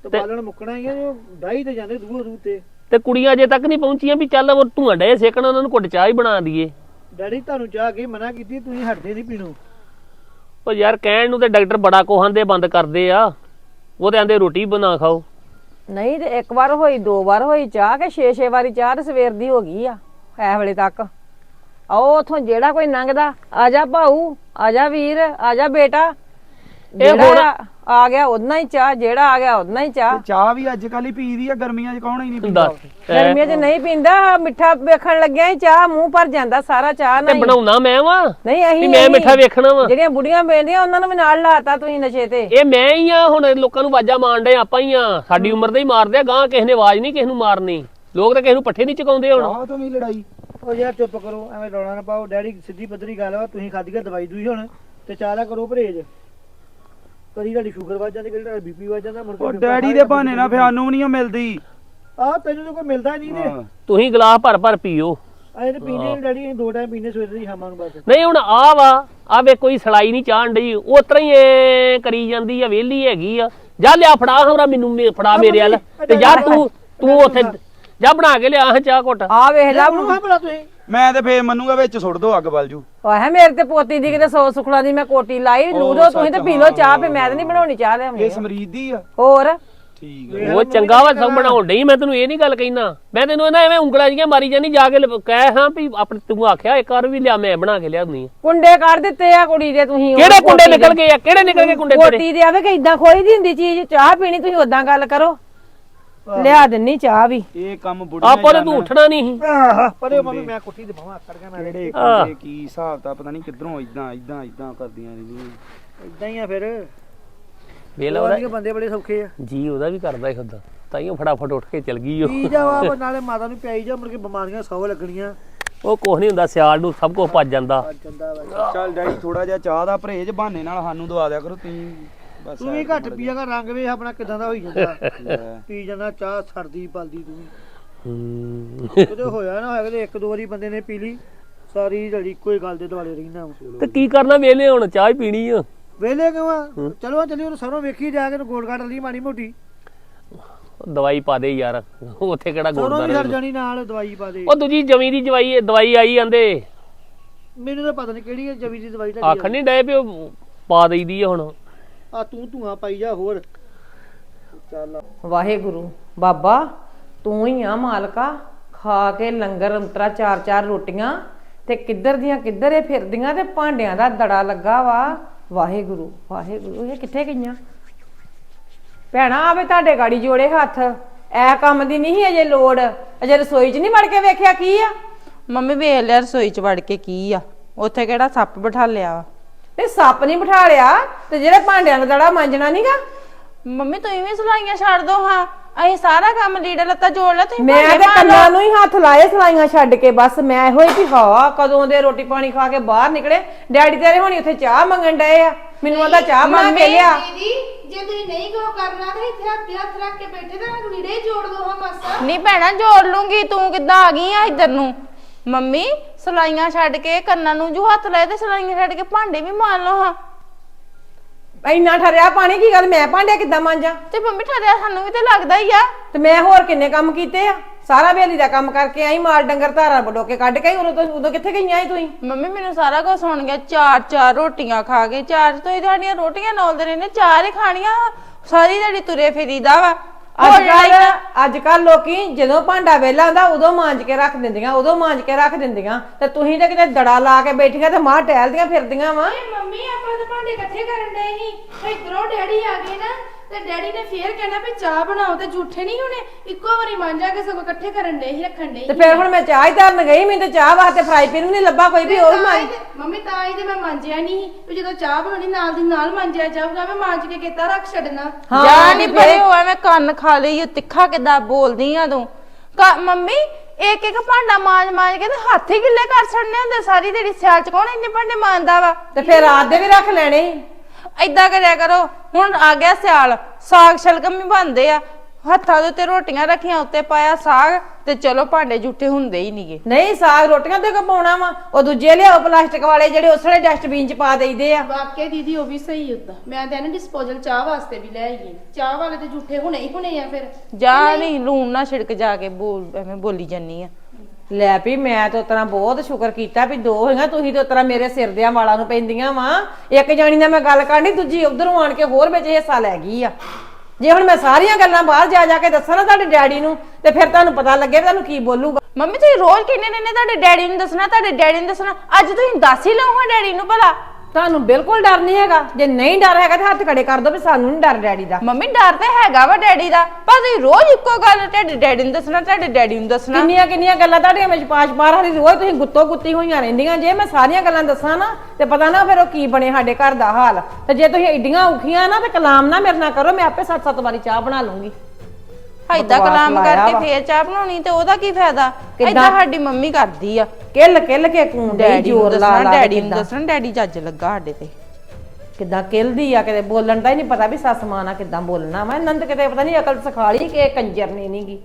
ਤੇ ਬਾਲਣ ਮੁੱਕਣਾ ਹੀ ਆ ਜੋ ਡਾਈ ਤੇ ਜਾਂਦੇ ਦੂਰ ਦੂਰ ਤੇ। ਤੇ ਕੁੜੀਆਂ ਅਜੇ ਤੱਕ ਨਹੀਂ ਪਹੁੰਚੀਆਂ ਵੀ ਚੱਲ ਉਹ ਧੂਆਂ ਡੇ ਸੇਕਣ ਉਹਨਾਂ ਨੂੰ ਘੁੱਟ ਚਾਹ ਹੀ ਬਣਾ ਦਈਏ। ਡੈਡੀ ਤੁਹਾਨੂੰ ਚਾਹ ਕੇ ਮਨਾ ਕੀਤੀ ਤੁਸੀਂ ਹਟਦੇ ਨਹੀਂ ਪੀਣੋ। ਉਹ ਯਾਰ ਕਹਿਣ ਨੂੰ ਤੇ ਡਾਕਟਰ ਬੜਾ ਕੋਹਾਂਦੇ ਬੰਦ ਕਰਦੇ ਆ ਉਹ ਤੇ ਆਂਦੇ ਰੋਟੀ ਬਣਾ ਖਾਓ। ਨਹੀਂ ਤੇ ਇੱਕ ਵਾਰ ਹੋਈ ਦੋ ਵਾਰ ਹੋਈ ਚਾਹ ਕੇ ਛੇ ਛੇ ਵਾਰੀ ਚਾਹ ਤੇ ਸਵੇਰ ਦੀ ਹੋ ਗਈ ਆ ਐ ਵੇਲੇ ਤੱਕ। ਆਓ ਉਥੋਂ ਜਿਹੜਾ ਕੋਈ ਲੰਘਦਾ ਆ ਜਾ ਭਾਊ ਆ ਜਾ ਵੀਰ ਆ ਜਾ ਬੇਟਾ। ਜਿਹੜਾ ਆ- ਆ ਗਿਆ ਉਹਨਾ ਹੀ ਚਾਹ ਜਿਹੜਾ ਆ ਗਿਆ ਉਹਨਾ ਹੀ ਚਾਹ। ਚਾਹ ਵੀ ਅੱਜ ਕੱਲ ਹੀ ਪੀਦੀ ਆ ਗਰਮੀਆਂ 'ਚ ਕੌਣ ਹੀ ਨਹੀਂ ਦੱਸ ਗਰਮੀਆਂ 'ਚ ਨਹੀਂ ਪੀਂਦਾ ਮਿੱਠਾ ਵੇਖਣ ਲੱਗਿਆ ਹੀ ਚਾਹ ਮੂੰਹ ਭਰ ਜਾਂਦਾ ਸਾਰਾ ਚਾਹ ਤੇ ਨਹੀਂ ਬਣਾਉਣਾ ਮੈਂ ਵਾਂ? ਨਹੀਂ ਅਸੀਂ ਮੈਂ ਮਿੱਠਾ ਵੇਖਣਾ ਵਾ। ਜਿਹੜੀਆਂ ਬੁੜੀਆਂ ਵੇਂਦੀਆਂ ਉਹਨਾਂ ਨੂੰ ਵੀ ਨਾਲ ਲਾਤਾ ਤੁਸੀਂ ਨਸ਼ੇ ਤੇ। ਇਹ ਮੈਂ ਹੀ ਆ ਹੁਣ ਲੋਕਾਂ ਨੂੰ ਆਵਾਜ਼ਾਂ ਮਾਰਨ ਡੇ ਆਪਾਂ ਹੀ ਆ। ਸਾਡੀ ਉਮਰ ਦੇ ਹੀ ਮਾਰਦੇ ਆ ਗਾਂ ਕਿਸੇ ਨੇ ਆਵਾਜ਼ ਨਹੀਂ ਕਿਸੇ ਨੂੰ ਮਾਰਨੀ। ਲੋਕ ਤਾਂ ਕਿਸੇ ਨੂੰ ਪੱਠੇ ਨਹੀਂ ਚਕਾਉਂਦੇ ਹੁਣ। ਆਹ ਤੋਂ ਵੀ ਲੜਾਈ। ਉਹ ਯਾਰ ਚੁੱਪ ਕਰੋ ਐਵੇਂ ਰੌਲਾ ਨਾ ਪਾਓ। ਡੈਡੀ ਸਿੱਧੀ ਪੱਧਰੀ ਗੱਲ ਵਾ ਤੁਸੀਂ ਖਾਧੀ ਕੇ ਦਵਾਈ ਦੂਈ ਹੁਣ ਤੇ ਚਾਲਾ ਕਰੋ ਪਰਹੇਜ। ਕਦੀ ਤੁਹਾਡੀ ਸ਼ੂਗਰ ਵੱਧ ਜਾਂਦੀ ਕਦੀ ਤੁਹਾਡਾ ਬੀਪੀ ਵੱਧ ਜਾਂਦਾ ਮੁੜ ਡੈਡੀ ਦੇ ਬਹਾਨੇ ਨਾਲ ਫਿਆਨੂੰ ਵੀ ਨਹੀਂ ਮਿਲਦੀ। ਆ ਤੈਨੂੰ ਤਾਂ ਕੋਈ ਮਿਲਦਾ ਨਹੀਂ ਨੇ ਤੁਸੀਂ ਗਲਾਸ ਭਰ ਭਰ ਪੀਓ। ਆਏ ਤੇ ਪੀਨੇ ਨੇ ਡੈਡੀ ਦੋ ਟਾਈਮ ਪੀਨੇ ਸਵੇਰੇ ਦੀ ਸ਼ਾਮਾਂ ਨੂੰ ਬਸ। ਨਹੀਂ ਹੁਣ ਆ ਵਾ ਆ ਵੇ ਕੋਈ ਸਲਾਈ ਨਹੀਂ ਚਾਹਣ ਡਈ। ਉਸ ਤਰ੍ਹਾਂ ਹੀ ਐ ਕਰੀ ਜਾਂਦੀ ਆ ਵਿਹਲੀ ਹੈਗੀ ਆ। ਜਾ ਲਿਆ ਫੜਾ ਹਮਰਾ ਮੈਨੂੰ ਫੜਾ ਮੇਰੇ ਵੱਲ। ਤੇ ਜਾ ਤੂੰ ਤੂੰ ਉੱਥੇ ਜਾ ਬਣਾ ਕੇ ਲਿਆ ਹਾਂ ਚਾਹ ਘੁੱਟ। ਆ ਵੇਖ ਲੈ ਉਹਨੂੰ ਹਾਂ ਭਲਾ ਤੁਸੀਂ ਮੈਂ ਤੇ ਫੇਰ ਮੰਨੂਗਾ ਵਿੱਚ ਸੁੱਟ ਦੋ ਅੱਗ ਬਲ ਜੂ। ਆਹ ਮੇਰੇ ਤੇ ਪੋਤੀ ਦੀ ਕਿਤੇ ਸੌ ਸੁਖਲਾ ਦੀ ਮੈਂ ਕੋਟੀ ਲਾਈ ਲੂਦੋ ਤੁਸੀਂ ਤੇ ਪੀ ਲਓ ਚਾਹ ਫੇ ਮੈਂ ਤਾਂ ਨਹੀਂ ਬਣਾਉਣੀ ਚਾਹ ਲਿਆਉਣੀ। ਇਹ ਸਮਰੀਦ ਦੀ ਆ। ਹੋਰ? ਠੀਕ ਆ। ਉਹ ਚੰਗਾ ਵਾ ਸਭ ਬਣਾਉਣ। ਡਈ ਮੈਂ ਤੈਨੂੰ ਇਹ ਨਹੀਂ ਗੱਲ ਕਹਿਣਾ। ਮੈਂ ਤੈਨੂੰ ਨਾ ਐਵੇਂ ਉਂਗਲਾਂ ਜੀਆਂ ਮਾਰੀ ਜਾਨੀ ਜਾ ਕੇ ਲ- ਕਹਿ ਹਾਂ ਵੀ ਆਪਣੇ ਤੂੰ ਆਖਿਆ ਇੱਕ ਵਾਰ ਵੀ ਲਿਆ ਮੈਂ ਬਣਾ ਕੇ ਲਿਆਉਣੀ ਆ ਕੁੰਡੇ ਕੱਢ ਦਿੱਤੇ ਆ ਕੁੜੀ ਦੇ ਤੁਸੀਂ ਉਹ ਕਿਹੜੇ ਕੁੰਡੇ ਕੋਟੀ ਨਿਕਲ। ਗਏ ਆ? ਕਿਹੜੇ ਨਿਕਲ ਗਏ ਕੁੰਡੇ ਤੇਰੇ? ਕੋਟੀ ਦੇ ਆਵੇ ਕਿ ਇਦਾਂ ਖੋਈ ਦੀ ਹੁੰਦੀ ਚੀਜ਼ ਚਾਹ ਪੀਣੀ ਤੁਸੀਂ ਉਦਾਂ ਗੱਲ ਕਰੋ। ਲਿਆ ਦਿੰਨੀ ਚਾਹ ਵੀ। ਇਹ ਕੰਮ ਬੁੜੀਆਂ ਆਪਾਂ ਨੇ ਤੂੰ ਉੱਠਣਾ ਨਹੀਂ ਸੀ। ਆਹ। ਪਰੇ ਮੰਮੀ ਮੈਂ ਕੁੱਟੀ ਤੇ ਭਾਵਾਂ ਗਿਆ ਮੈਂ ਜਿਹੜੇ ਕੀ ਹਿਸਾਬ ਤਾਂ ਪਤਾ ਨਹੀਂ ਕਿੱਧਰੋਂ ਇਦਾਂ ਇਦਾਂ ਇਦਾਂ ਕਰਦੀਆਂ ਰਹਿੰਦੀਆਂ ਇਦਾਂ ਹੀ ਆ ਫਿਰ। ਵੇਲਾ ਉਹਦੇ ਉਹਦਾ ਬੰਦੇ ਬੜੇ ਸੌਖੇ ਆ। ਜੀ ਉਹਦਾ ਵੀ ਕਰਦਾ ਖੁਦ ਤਾਈਓ ਫਟਾਫਟ ਉੱਠ ਕੇ ਚਲ ਗਈ ਉਹ। ਪੀ ਜਾਵਾ ਪਰ ਨਾਲੇ ਮਾਤਾ ਨੂੰ ਪਿਆਈ ਜਾ ਮੁੜ ਕੇ ਬਿਮਾਰੀਆਂ ਸੌ ਲੱਗਣੀਆਂ। ਉਹ ਕੁਛ ਨਹੀਂ ਹੁੰਦਾ ਸਿਆਲ ਨੂੰ ਸਭ ਕੁਝ ਭੱਜ ਜਾਂਦਾ। ਚੱਲ ਡੈਡੀ ਥੋੜਾ ਜਿਹਾ ਚਾਹ ਦਾ ਪਰਹੇਜ ਬਹਾਨੇ ਨਾਲ ਸਾਨੂੰ ਦਵਾ ਦਿਆ ਕਰੋ ਤੁਸੀਂ ਬਸ ਤੂੰ ਵੀ ਘੱਟ ਪੀਆ ਕਰ ਰੰਗ ਵੇ ਆਪਣਾ ਕਿਦਾਂ ਦਾ ਹੋਈ ਜਾਂਦਾ। ਪੀ ਜਾਂਦਾ ਚਾਹ ਸਰਦੀ ਪਲਦੀ ਤੂੰ। ਹੂੰ। ਕਦੇ ਹੋਇਆ ਨਾ ਹੋਇਆ ਕਦੇ ਇੱਕ ਦੋ ਵਾਰੀ ਬੰਦੇ ਨੇ ਪੀ ਲਈ ਸਾਰੀ ਜੜੀ ਹੀ ਗੱਲ ਦੇ ਦੁਆਲੇ ਰਹਿੰਦਾ ਵਾਂ। ਤੇ ਕੀ ਕਰਨਾ ਵੇਲੇ ਹੁਣ ਚਾਹ ਹੀ ਪੀਣੀ ਆ। ਵੇਲੇ ਕਿਉਂ ਆ? ਚਲੋ ਆ ਚੱਲੀ ਉਹਨੂੰ ਸਰੋਂ ਵੇਖੀ ਜਾ ਕੇ ਗੋਲ ਗਾੜ ਲਈ ਮਾੜੀ ਮੋਟੀ। ਦਵਾਈ ਪਾ ਦੇ ਯਾਰ ਉੱਥੇ ਕਿਹੜਾ ਸਰੋਂ ਵੀ ਸੜ ਗੁਰਦਾਰਾ ਜਾਣੀ ਨਾਲ ਦਵਾਈ ਪਾ ਦੇ। ਉਹ ਦੂਜੀ ਜਮੀ ਦੀ ਦਵਾਈ ਦਵਾਈ ਆਈ ਜਾਂਦੇ ਮੈਨੂੰ ਤਾਂ ਪਤਾ ਨਹੀਂ ਕਿਹੜੀ ਹੈ ਜਵੀ ਦੀ ਦਵਾਈ ਆਖ ਨਹੀਂ ਡਏ ਵੀ ਉਹ ਪਾ ਦਈਦੀ ਆ ਹੁਣ। ਆ ਤੂੰ ਧੂਆਂ ਪਾਈ ਜਾ ਹੋਰ। ਚੱਲ ਵਾਹਿਗੁਰੂ ਬਾਬਾ ਤੂੰ ਹੀ ਆ ਮਾਲਕਾ ਖਾ ਕੇ ਲੰਗਰ ਅੰਤਰਾ ਚਾਰ ਚਾਰ ਰੋਟੀਆਂ ਤੇ ਕਿੱਧਰ ਦੀਆਂ ਕਿੱਧਰ ਇਹ ਫਿਰਦੀਆਂ ਤੇ ਭਾਂਡਿਆਂ ਦਾ ਦੜਾ ਲੱਗਾ ਵਾ। ਵਾਹਿਗੁਰੂ ਵਾਹਿਗੁਰੂ ਇਹ ਕਿੱਥੇ ਗਈਆਂ? ਭੈਣਾ ਆਵੇ ਤੁਹਾਡੇ ਗਾੜੀ ਜੋੜੇ ਹੱਥ। ਐ ਕੰਮ ਦੀ ਨਹੀਂ ਅਜੇ ਲੋੜ। ਅਜੇ ਰਸੋਈ 'ਚ ਨਹੀਂ ਵੜ ਕੇ ਵੇਖਿਆ ਕੀ ਆ? ਮੰਮੀ ਵੇਖ ਲਿਆ ਰਸੋਈ ਚ ਵੜ ਕੇ ਕੀ ਆ। ਉੱਥੇ ਕਿਹੜਾ ਸੱਪ ਬਿਠਾ ਲਿਆ ਵਾ। ਤੇ ਸੱਪ ਨਹੀਂ ਬਿਠਾ ਲਿਆ ਤੇ ਜਿਹੜੇ ਭਾਂਡਿਆਂ ਦਾ ਦੜਾ ਮਾਂਜਣਾ ਨਹੀਂਗਾ ਮੰਮੀ ਤੁਸੀਂ ਵੀ ਸਲਾਈਆਂ ਛੱਡ ਦੋ ਹਾਂ। ਅਸੀਂ ਸਾਰਾ ਕੰਮ ਲੀੜਾ ਲੱਤਾ ਜੋੜ ਲਿਆ ਤੁਸੀਂ ਮੈਂ ਭਾਂਡੇ ਤੇ ਕੰਨਾਂ ਨੂੰ ਹੀ ਹੱਥ ਲਾਏ ਸਲਾਈਆਂ ਛੱਡ ਕੇ ਬਸ ਮੈਂ ਇਹੋ ਹੀ ਵੀ ਹਾਂ ਕਦੋਂ ਦੇ ਰੋਟੀ ਪਾਣੀ ਖਾ ਕੇ ਬਾਹਰ ਨਿਕਲੇ। ਡੈਡੀ ਤੇਰੇ ਹੁਣੀ ਉੱਥੇ ਚਾਹ ਮੰਗਣ ਡਏ ਆ। ਮੈਨੂੰ ਆਂਦਾ ਚਾਹ ਬਣਾ ਕੇ ਲਿਆ। ਦੀਦੀ ਜੇ ਤੁਸੀਂ ਨਹੀਂ ਕੋ ਕਰਨਾ ਤੇ ਇੱਥੇ ਹੱਥ ਹੱਥ ਰੱਖ ਕੇ ਬੈਠੇ ਤਾਂ ਲੀੜੇ ਹੀ ਜੋੜ ਦੋ ਹਾਂ ਮਾਸਾ ਨਹੀਂ ਭੈਣਾ ਜੋੜ ਲੂੰਗੀ। ਤੂੰ ਕਿੱਦਾਂ ਆ ਗਈ ਆ ਇੱਧਰ ਨੂੰ? ਮੰਮੀ ਸਲਾਈਆਂ ਛੱਡ ਕੇ ਕੰਨਾਂ ਨੂੰ ਜੋ ਹੱਥ ਲਾਏ ਤੇ ਸਲਾਈਆਂ ਛੱਡ ਕੇ ਭਾਂਡੇ ਵੀ ਮਾਰ ਲਓ ਹਾਂ। ਇੰਨਾ ਠਰਿਆ ਪਾਣੀ ਕੀ ਗੱਲ? ਮੈਂ ਭਾਂਡੇ ਕਿੱਦਾਂ ਮਾਂਜਾਂ? ਤੇ ਮੰਮੀ ਠਰਿਆ ਸਾਨੂੰ ਵੀ ਤੇ ਲੱਗਦਾ ਹੀ ਆ। ਤੇ ਮੈਂ ਹੋਰ ਕਿੰਨੇ ਕੰਮ ਕੀਤੇ ਆ? ਸਾਰਾ ਵੇਲੀ ਦਾ ਕੰਮ ਕਰਕੇ ਆਈ ਮਾਲ ਡੰਗਰ ਧਾਰਾਂ ਬਡੋ ਕੇ ਕੱਢ ਕੇ ਆਈ, ਉਦੋਂ ਤੋਂ ਉਦੋਂ ਕਿੱਥੇ ਗਈਆਂ ਸੀ ਤੁਸੀਂ ਮੰਮੀ ਮੈਨੂੰ ਸਾਰਾ ਕੁਝ ਸੁਣ ਗਿਆ। ਚਾਰ ਚਾਰ ਰੋਟੀਆਂ ਖਾ ਕੇ ਚਾਰ ਤੋਂ ਤੁਹਾਡੀਆਂ ਰੋਟੀਆਂ ਨੌਲਦੇ ਨੇ ਚਾਰ ਹੀ ਖਾਣੀਆਂ। ਸਾਰੀ ਦਿਹਾੜੀ ਤੁਰੇ ਫਿਰੀਦਾ ਵਾ। ਅੱਜ ਕੱਲ ਅੱਜ ਕੱਲ ਲੋਕੀ ਜਦੋਂ ਭਾਂਡਾ ਵੇਲਾ ਹੁੰਦਾ ਉਦੋਂ ਮਾਂਜ ਕੇ ਰੱਖ ਦਿੰਦੀਆਂ ਉਦੋਂ ਮਾਂਜ ਕੇ ਰੱਖ ਦਿੰਦੀਆਂ। ਤੇ ਤੁਸੀਂ ਤੇ ਕਿਤੇ ਦੜਾ ਲਾ ਕੇ ਬੈਠੀਆਂ ਤੇ ਮਾਂ ਟਹਿਲਦੀਆਂ ਫਿਰਦੀਆਂ ਵਾ। ਮੰਮੀ ਆਪਾਂ ਤਾਂ ਭਾਂਡੇ ਇਕੱਠੇ ਕਰਨ ਡਏ ਸੀ। ਇਧਰੋਂ ਡੈਡੀ ਆ ਗਏ ਨਾ ਤੇ ਡੈਡੀ ਨੇ ਫੇਰ ਕਹਿਣਾ ਵੀ ਚਾਹ ਬਣਾਓ ਤੇ ਝੂਠੇ ਨਹੀਂ ਹੋਣੇ? ਇੱਕੋ ਵਾਰੀ ਮਾਂਜਾ ਕੇ ਸਗੋਂ ਇਕੱਠੇ ਕਰਨ ਡਏ ਸੀ ਰੱਖਣ ਡਏ ਤੇ ਫਿਰ ਹੁਣ ਮੈਂ ਚਾਹ ਹੀ ਧਰਨ ਗਈ ਮੈਨੂੰ ਤੇ ਚਾਹ ਵਾਸਤੇ ਫਰਾਈ ਪੈਨ ਵੀ ਨਹੀਂ ਲੱਭਾ ਕੋਈ ਵੀ ਉਹ ਵੀ ਹੀ ਮੰਮੀ ਤਾਂ ਹੀ ਤੇ ਮੈਂ ਮਾਂਜਿਆ ਨਹੀਂ ਵੀ ਜਦੋਂ ਚਾਹ ਬਣਾਉਣੀ ਨਾਲ ਦੀ ਨਾਲ ਮਾਂਜਿਆ ਜਾਊਗਾ ਮੈਂ ਮਾਂਜ ਕੇ ਕਿਤਾ ਰੱਖ ਛੱਡਣਾ। ਹਾਂ, ਜਾ ਨਹੀਂ ਤੇ ਪਰੇ ਫਿਰ- ਹੋ ਐਵੇਂ ਕੰਨ ਖਾ ਲਈ ਉਹ ਤਿੱਖਾ ਕਿੱਦਾਂ ਬੋਲਦੀ ਆ ਤੂੰ? ਕਾ ਮੰਮੀ ਇੱਕ ਇੱਕ ਭਾਂਡਾ ਮਾਂਜ ਮਾਂਜ ਕੇ ਤੇ ਹੱਥ ਹੀ ਗਿੱਲੇ ਕਰ ਛੱਡਨੇ ਹੁੰਦੇ ਸਾਰੀ ਦਿਹਾੜੀ ਸਿਆਲ ਚ ਕੌਣ ਇੰਨੇ ਭਾਂਡੇ ਮਾਂਜਦਾ ਵਾ? ਤੇ ਫਿਰ ਰਾਤ ਦੇ ਵੀ ਰੱਖ ਲੈਣੇ ਸੀ। ਏਦਾਂ ਕਰਿਆ ਕਰੋ ਹੁਣ ਆ ਗਿਆ ਸਿਆਲ ਸਾਗ ਸ਼ਲਗਮ ਵੀ ਬਣਦੇ ਆ। ਹੱਥਾਂ ਦੇ ਉੱਤੇ ਰੋਟੀਆਂ ਰੱਖੀਆਂ ਉੱਤੇ ਪਾਇਆ ਸਾਗ ਤੇ ਚਲੋ ਭਾਂਡੇ ਜੂਠੇ ਹੁੰਦੇ ਹੀ ਨਹੀਂਗੇ। ਨਹੀਂ ਸਾਗ ਰੋਟੀਆਂ ਤੇ ਕੋ ਪਾਉਣਾ ਵਾ ਉਹ ਦੂਜੇ ਲਿਆਓ ਪਲਾਸਟਿਕ ਵਾਲੇ ਜਿਹੜੇ ਉਸਲੇ ਡਸਟਬਿਨ ਚ ਪਾ ਦੇਈਦੇ ਆ। ਵਾਕਿਆ ਦੀਦੀ ਉਹ ਵੀ ਸਹੀ ਹੁੰਦਾ ਮੈਂ ਤਾਂ ਇਹਨੇ ਡਿਸਪੋਜ਼ਲ ਚਾਹ ਵਾਸਤੇ ਵੀ ਲੈ ਆਈ ਹਾਂ ਚਾਹ ਵਾਲੇ ਤੇ ਝੂਠੇ ਹੁਣੇ ਹੀ ਹੁਣੇ ਆ ਫਿਰ। ਜਾ ਨਹੀਂ ਲੂਣ ਨਾ ਛਿੜਕ ਜਾ ਕੇ ਬੋਲ ਐਵੇਂ ਬੋਲੀ ਜਾਨੀ ਆ। ਲੈ ਵੀ ਮੈਂ ਤਾਂ ਉਤਰਾ ਬਹੁਤ ਸ਼ੁਕਰ ਕੀਤਾ ਵੀ ਦੋ ਹੋਈਆਂ, ਤੁਸੀਂ ਤੇ ਉਤਰਾ ਮੇਰੇ ਸਿਰ ਦਿਆਂ ਵਾਲਾਂ ਨੂੰ ਪੈਂਦੀਆਂ ਵਾ। ਇੱਕ ਜਾਣੀ ਨਾਲ ਮੈਂ ਗੱਲ ਕਰਨੀ, ਦੂਜੀ ਉਧਰੋਂ ਆਣ ਕੇ ਹੋਰ ਵਿੱਚ ਹਿੱਸਾ ਲੈ ਗਈ ਆ। ਜੇ ਹੁਣ ਮੈਂ ਸਾਰੀਆਂ ਗੱਲਾਂ ਬਾਹਰ ਜਾ ਜਾ ਕੇ ਦੱਸਾਂ ਨਾ ਤੁਹਾਡੇ ਡੈਡੀ ਨੂੰ, ਤੇ ਫਿਰ ਤੁਹਾਨੂੰ ਪਤਾ ਲੱਗੇ ਵੀ ਤੁਹਾਨੂੰ ਕੀ ਬੋਲੂਗਾ। ਮੰਮੀ, ਤੁਸੀਂ ਰੋਜ਼ ਕਿੰਨੇ ਨੇ ਤੁਹਾਡੇ ਡੈਡੀ ਨੂੰ ਦੱਸਣਾ, ਤੁਹਾਡੇ ਡੈਡੀ ਨੂੰ ਦੱਸਣਾ। ਅੱਜ ਤੁਸੀਂ ਦੱਸ ਹੀ ਲਓ ਹਾਂ ਡੈਡੀ ਨੂੰ ਭਲਾ। ਤੁਹਾਨੂੰ ਬਿਲਕੁਲ ਡਰ ਨਹੀਂ ਹੈਗਾ। ਜੇ ਨਹੀਂ ਡਰ ਹੈਗਾ ਤੇ ਹੱਥ ਖੜੇ ਕਰ ਦੋ ਵੀ ਸਾਨੂੰ ਨਹੀਂ ਡਰ ਡੈਡੀ ਦਾ। ਮੰਮੀ ਡਰ ਤੇ ਹੈਗਾ ਵਾ ਡੈਡੀ ਦਾ। ਪਰ ਤੁਸੀਂ ਰੋਜ਼ ਇੱਕੋ ਗੱਲ ਤੁਹਾਡੇ ਡੈਡੀ ਨੂੰ ਦੱਸਣਾ ਤੁਹਾਡੇ ਡੈਡੀ ਨੂੰ ਦੱਸਣਾ। ਕਿੰਨੀਆਂ ਕਿੰਨੀਆਂ ਗੱਲਾਂ ਤੁਹਾਡੀਆਂ ਵਿੱਚ ਪਾਸ਼ ਪਾਰ ਵਾਲੀ ਰੋਜ਼ ਤੁਸੀਂ ਗੁੱਤੋ ਗੁੱਤੀ ਹੋਈਆਂ ਰਹਿੰਦੀਆਂ। ਜੇ ਮੈਂ ਸਾਰੀਆਂ ਗੱਲਾਂ ਦੱਸਾਂ ਨਾ ਤੇ ਪਤਾ ਨਾ ਫਿਰ ਉਹ ਕੀ ਬਣੇ ਸਾਡੇ ਘਰ ਦਾ ਹਾਲ। ਤੇ ਜੇ ਤੁਸੀਂ ਏਡੀਆਂ ਔਖੀਆਂ ਨਾ ਤੇ ਕਲਾਮ ਨਾ ਮੇਰੇ ਨਾਲ ਕਰੋ ਮੈਂ ਆਪੇ ਸੱਤ ਸੱਤ ਵਾਰੀ ਚਾਹ ਬਣਾ ਲੂੰਗੀ। ਬਕਵਾਸ ਕਲਾਮ ਲਾਇਆ ਕਰਕੇ ਵਾ। ਫੇਰ ਚਾਹ ਬਣਾਉਣੀ ਤੇ ਉਹਦਾ ਕੀ ਫਾਇਦਾ? ਕਿੱਦਾਂ? ਏਦਾਂ ਸਾਡੀ ਮੰਮੀ ਕਰਦੀ ਆ। ਕਿੱਲ ਕਿੱਲ ਕੇ ਕੂੰਡੇ ਡੈਡੀ ਨੂੰ ਜੋਰ ਲਾ ਦੱਸਣਾ ਲਾ ਡੈਡੀ ਨੂੰ ਦੱਸਣਾ ਡੈਡੀ ਜੱਜ ਲੱਗਾ ਸਾਡੇ ਤੇ। ਕਿੱਦਾਂ ਕਿਲਦੀ ਆ ਕਿਤੇ? ਬੋਲਣ ਦਾ ਹੀ ਨਹੀਂ ਪਤਾ ਵੀ ਸੱਸ ਮਾਂ ਨਾਲ ਕਿੱਦਾਂ ਬੋਲਣਾ ਵਾ। ਇਹਨਾਂ ਨੂੰ ਤਾਂ ਕਿਤੇ ਪਤਾ ਨਹੀਂ ਅਕਲ ਸਿਖਾ ਲਈ ਕਿ ਇਹ ਕੰਜਰ ਨੇ ਨਹੀਂਗੀ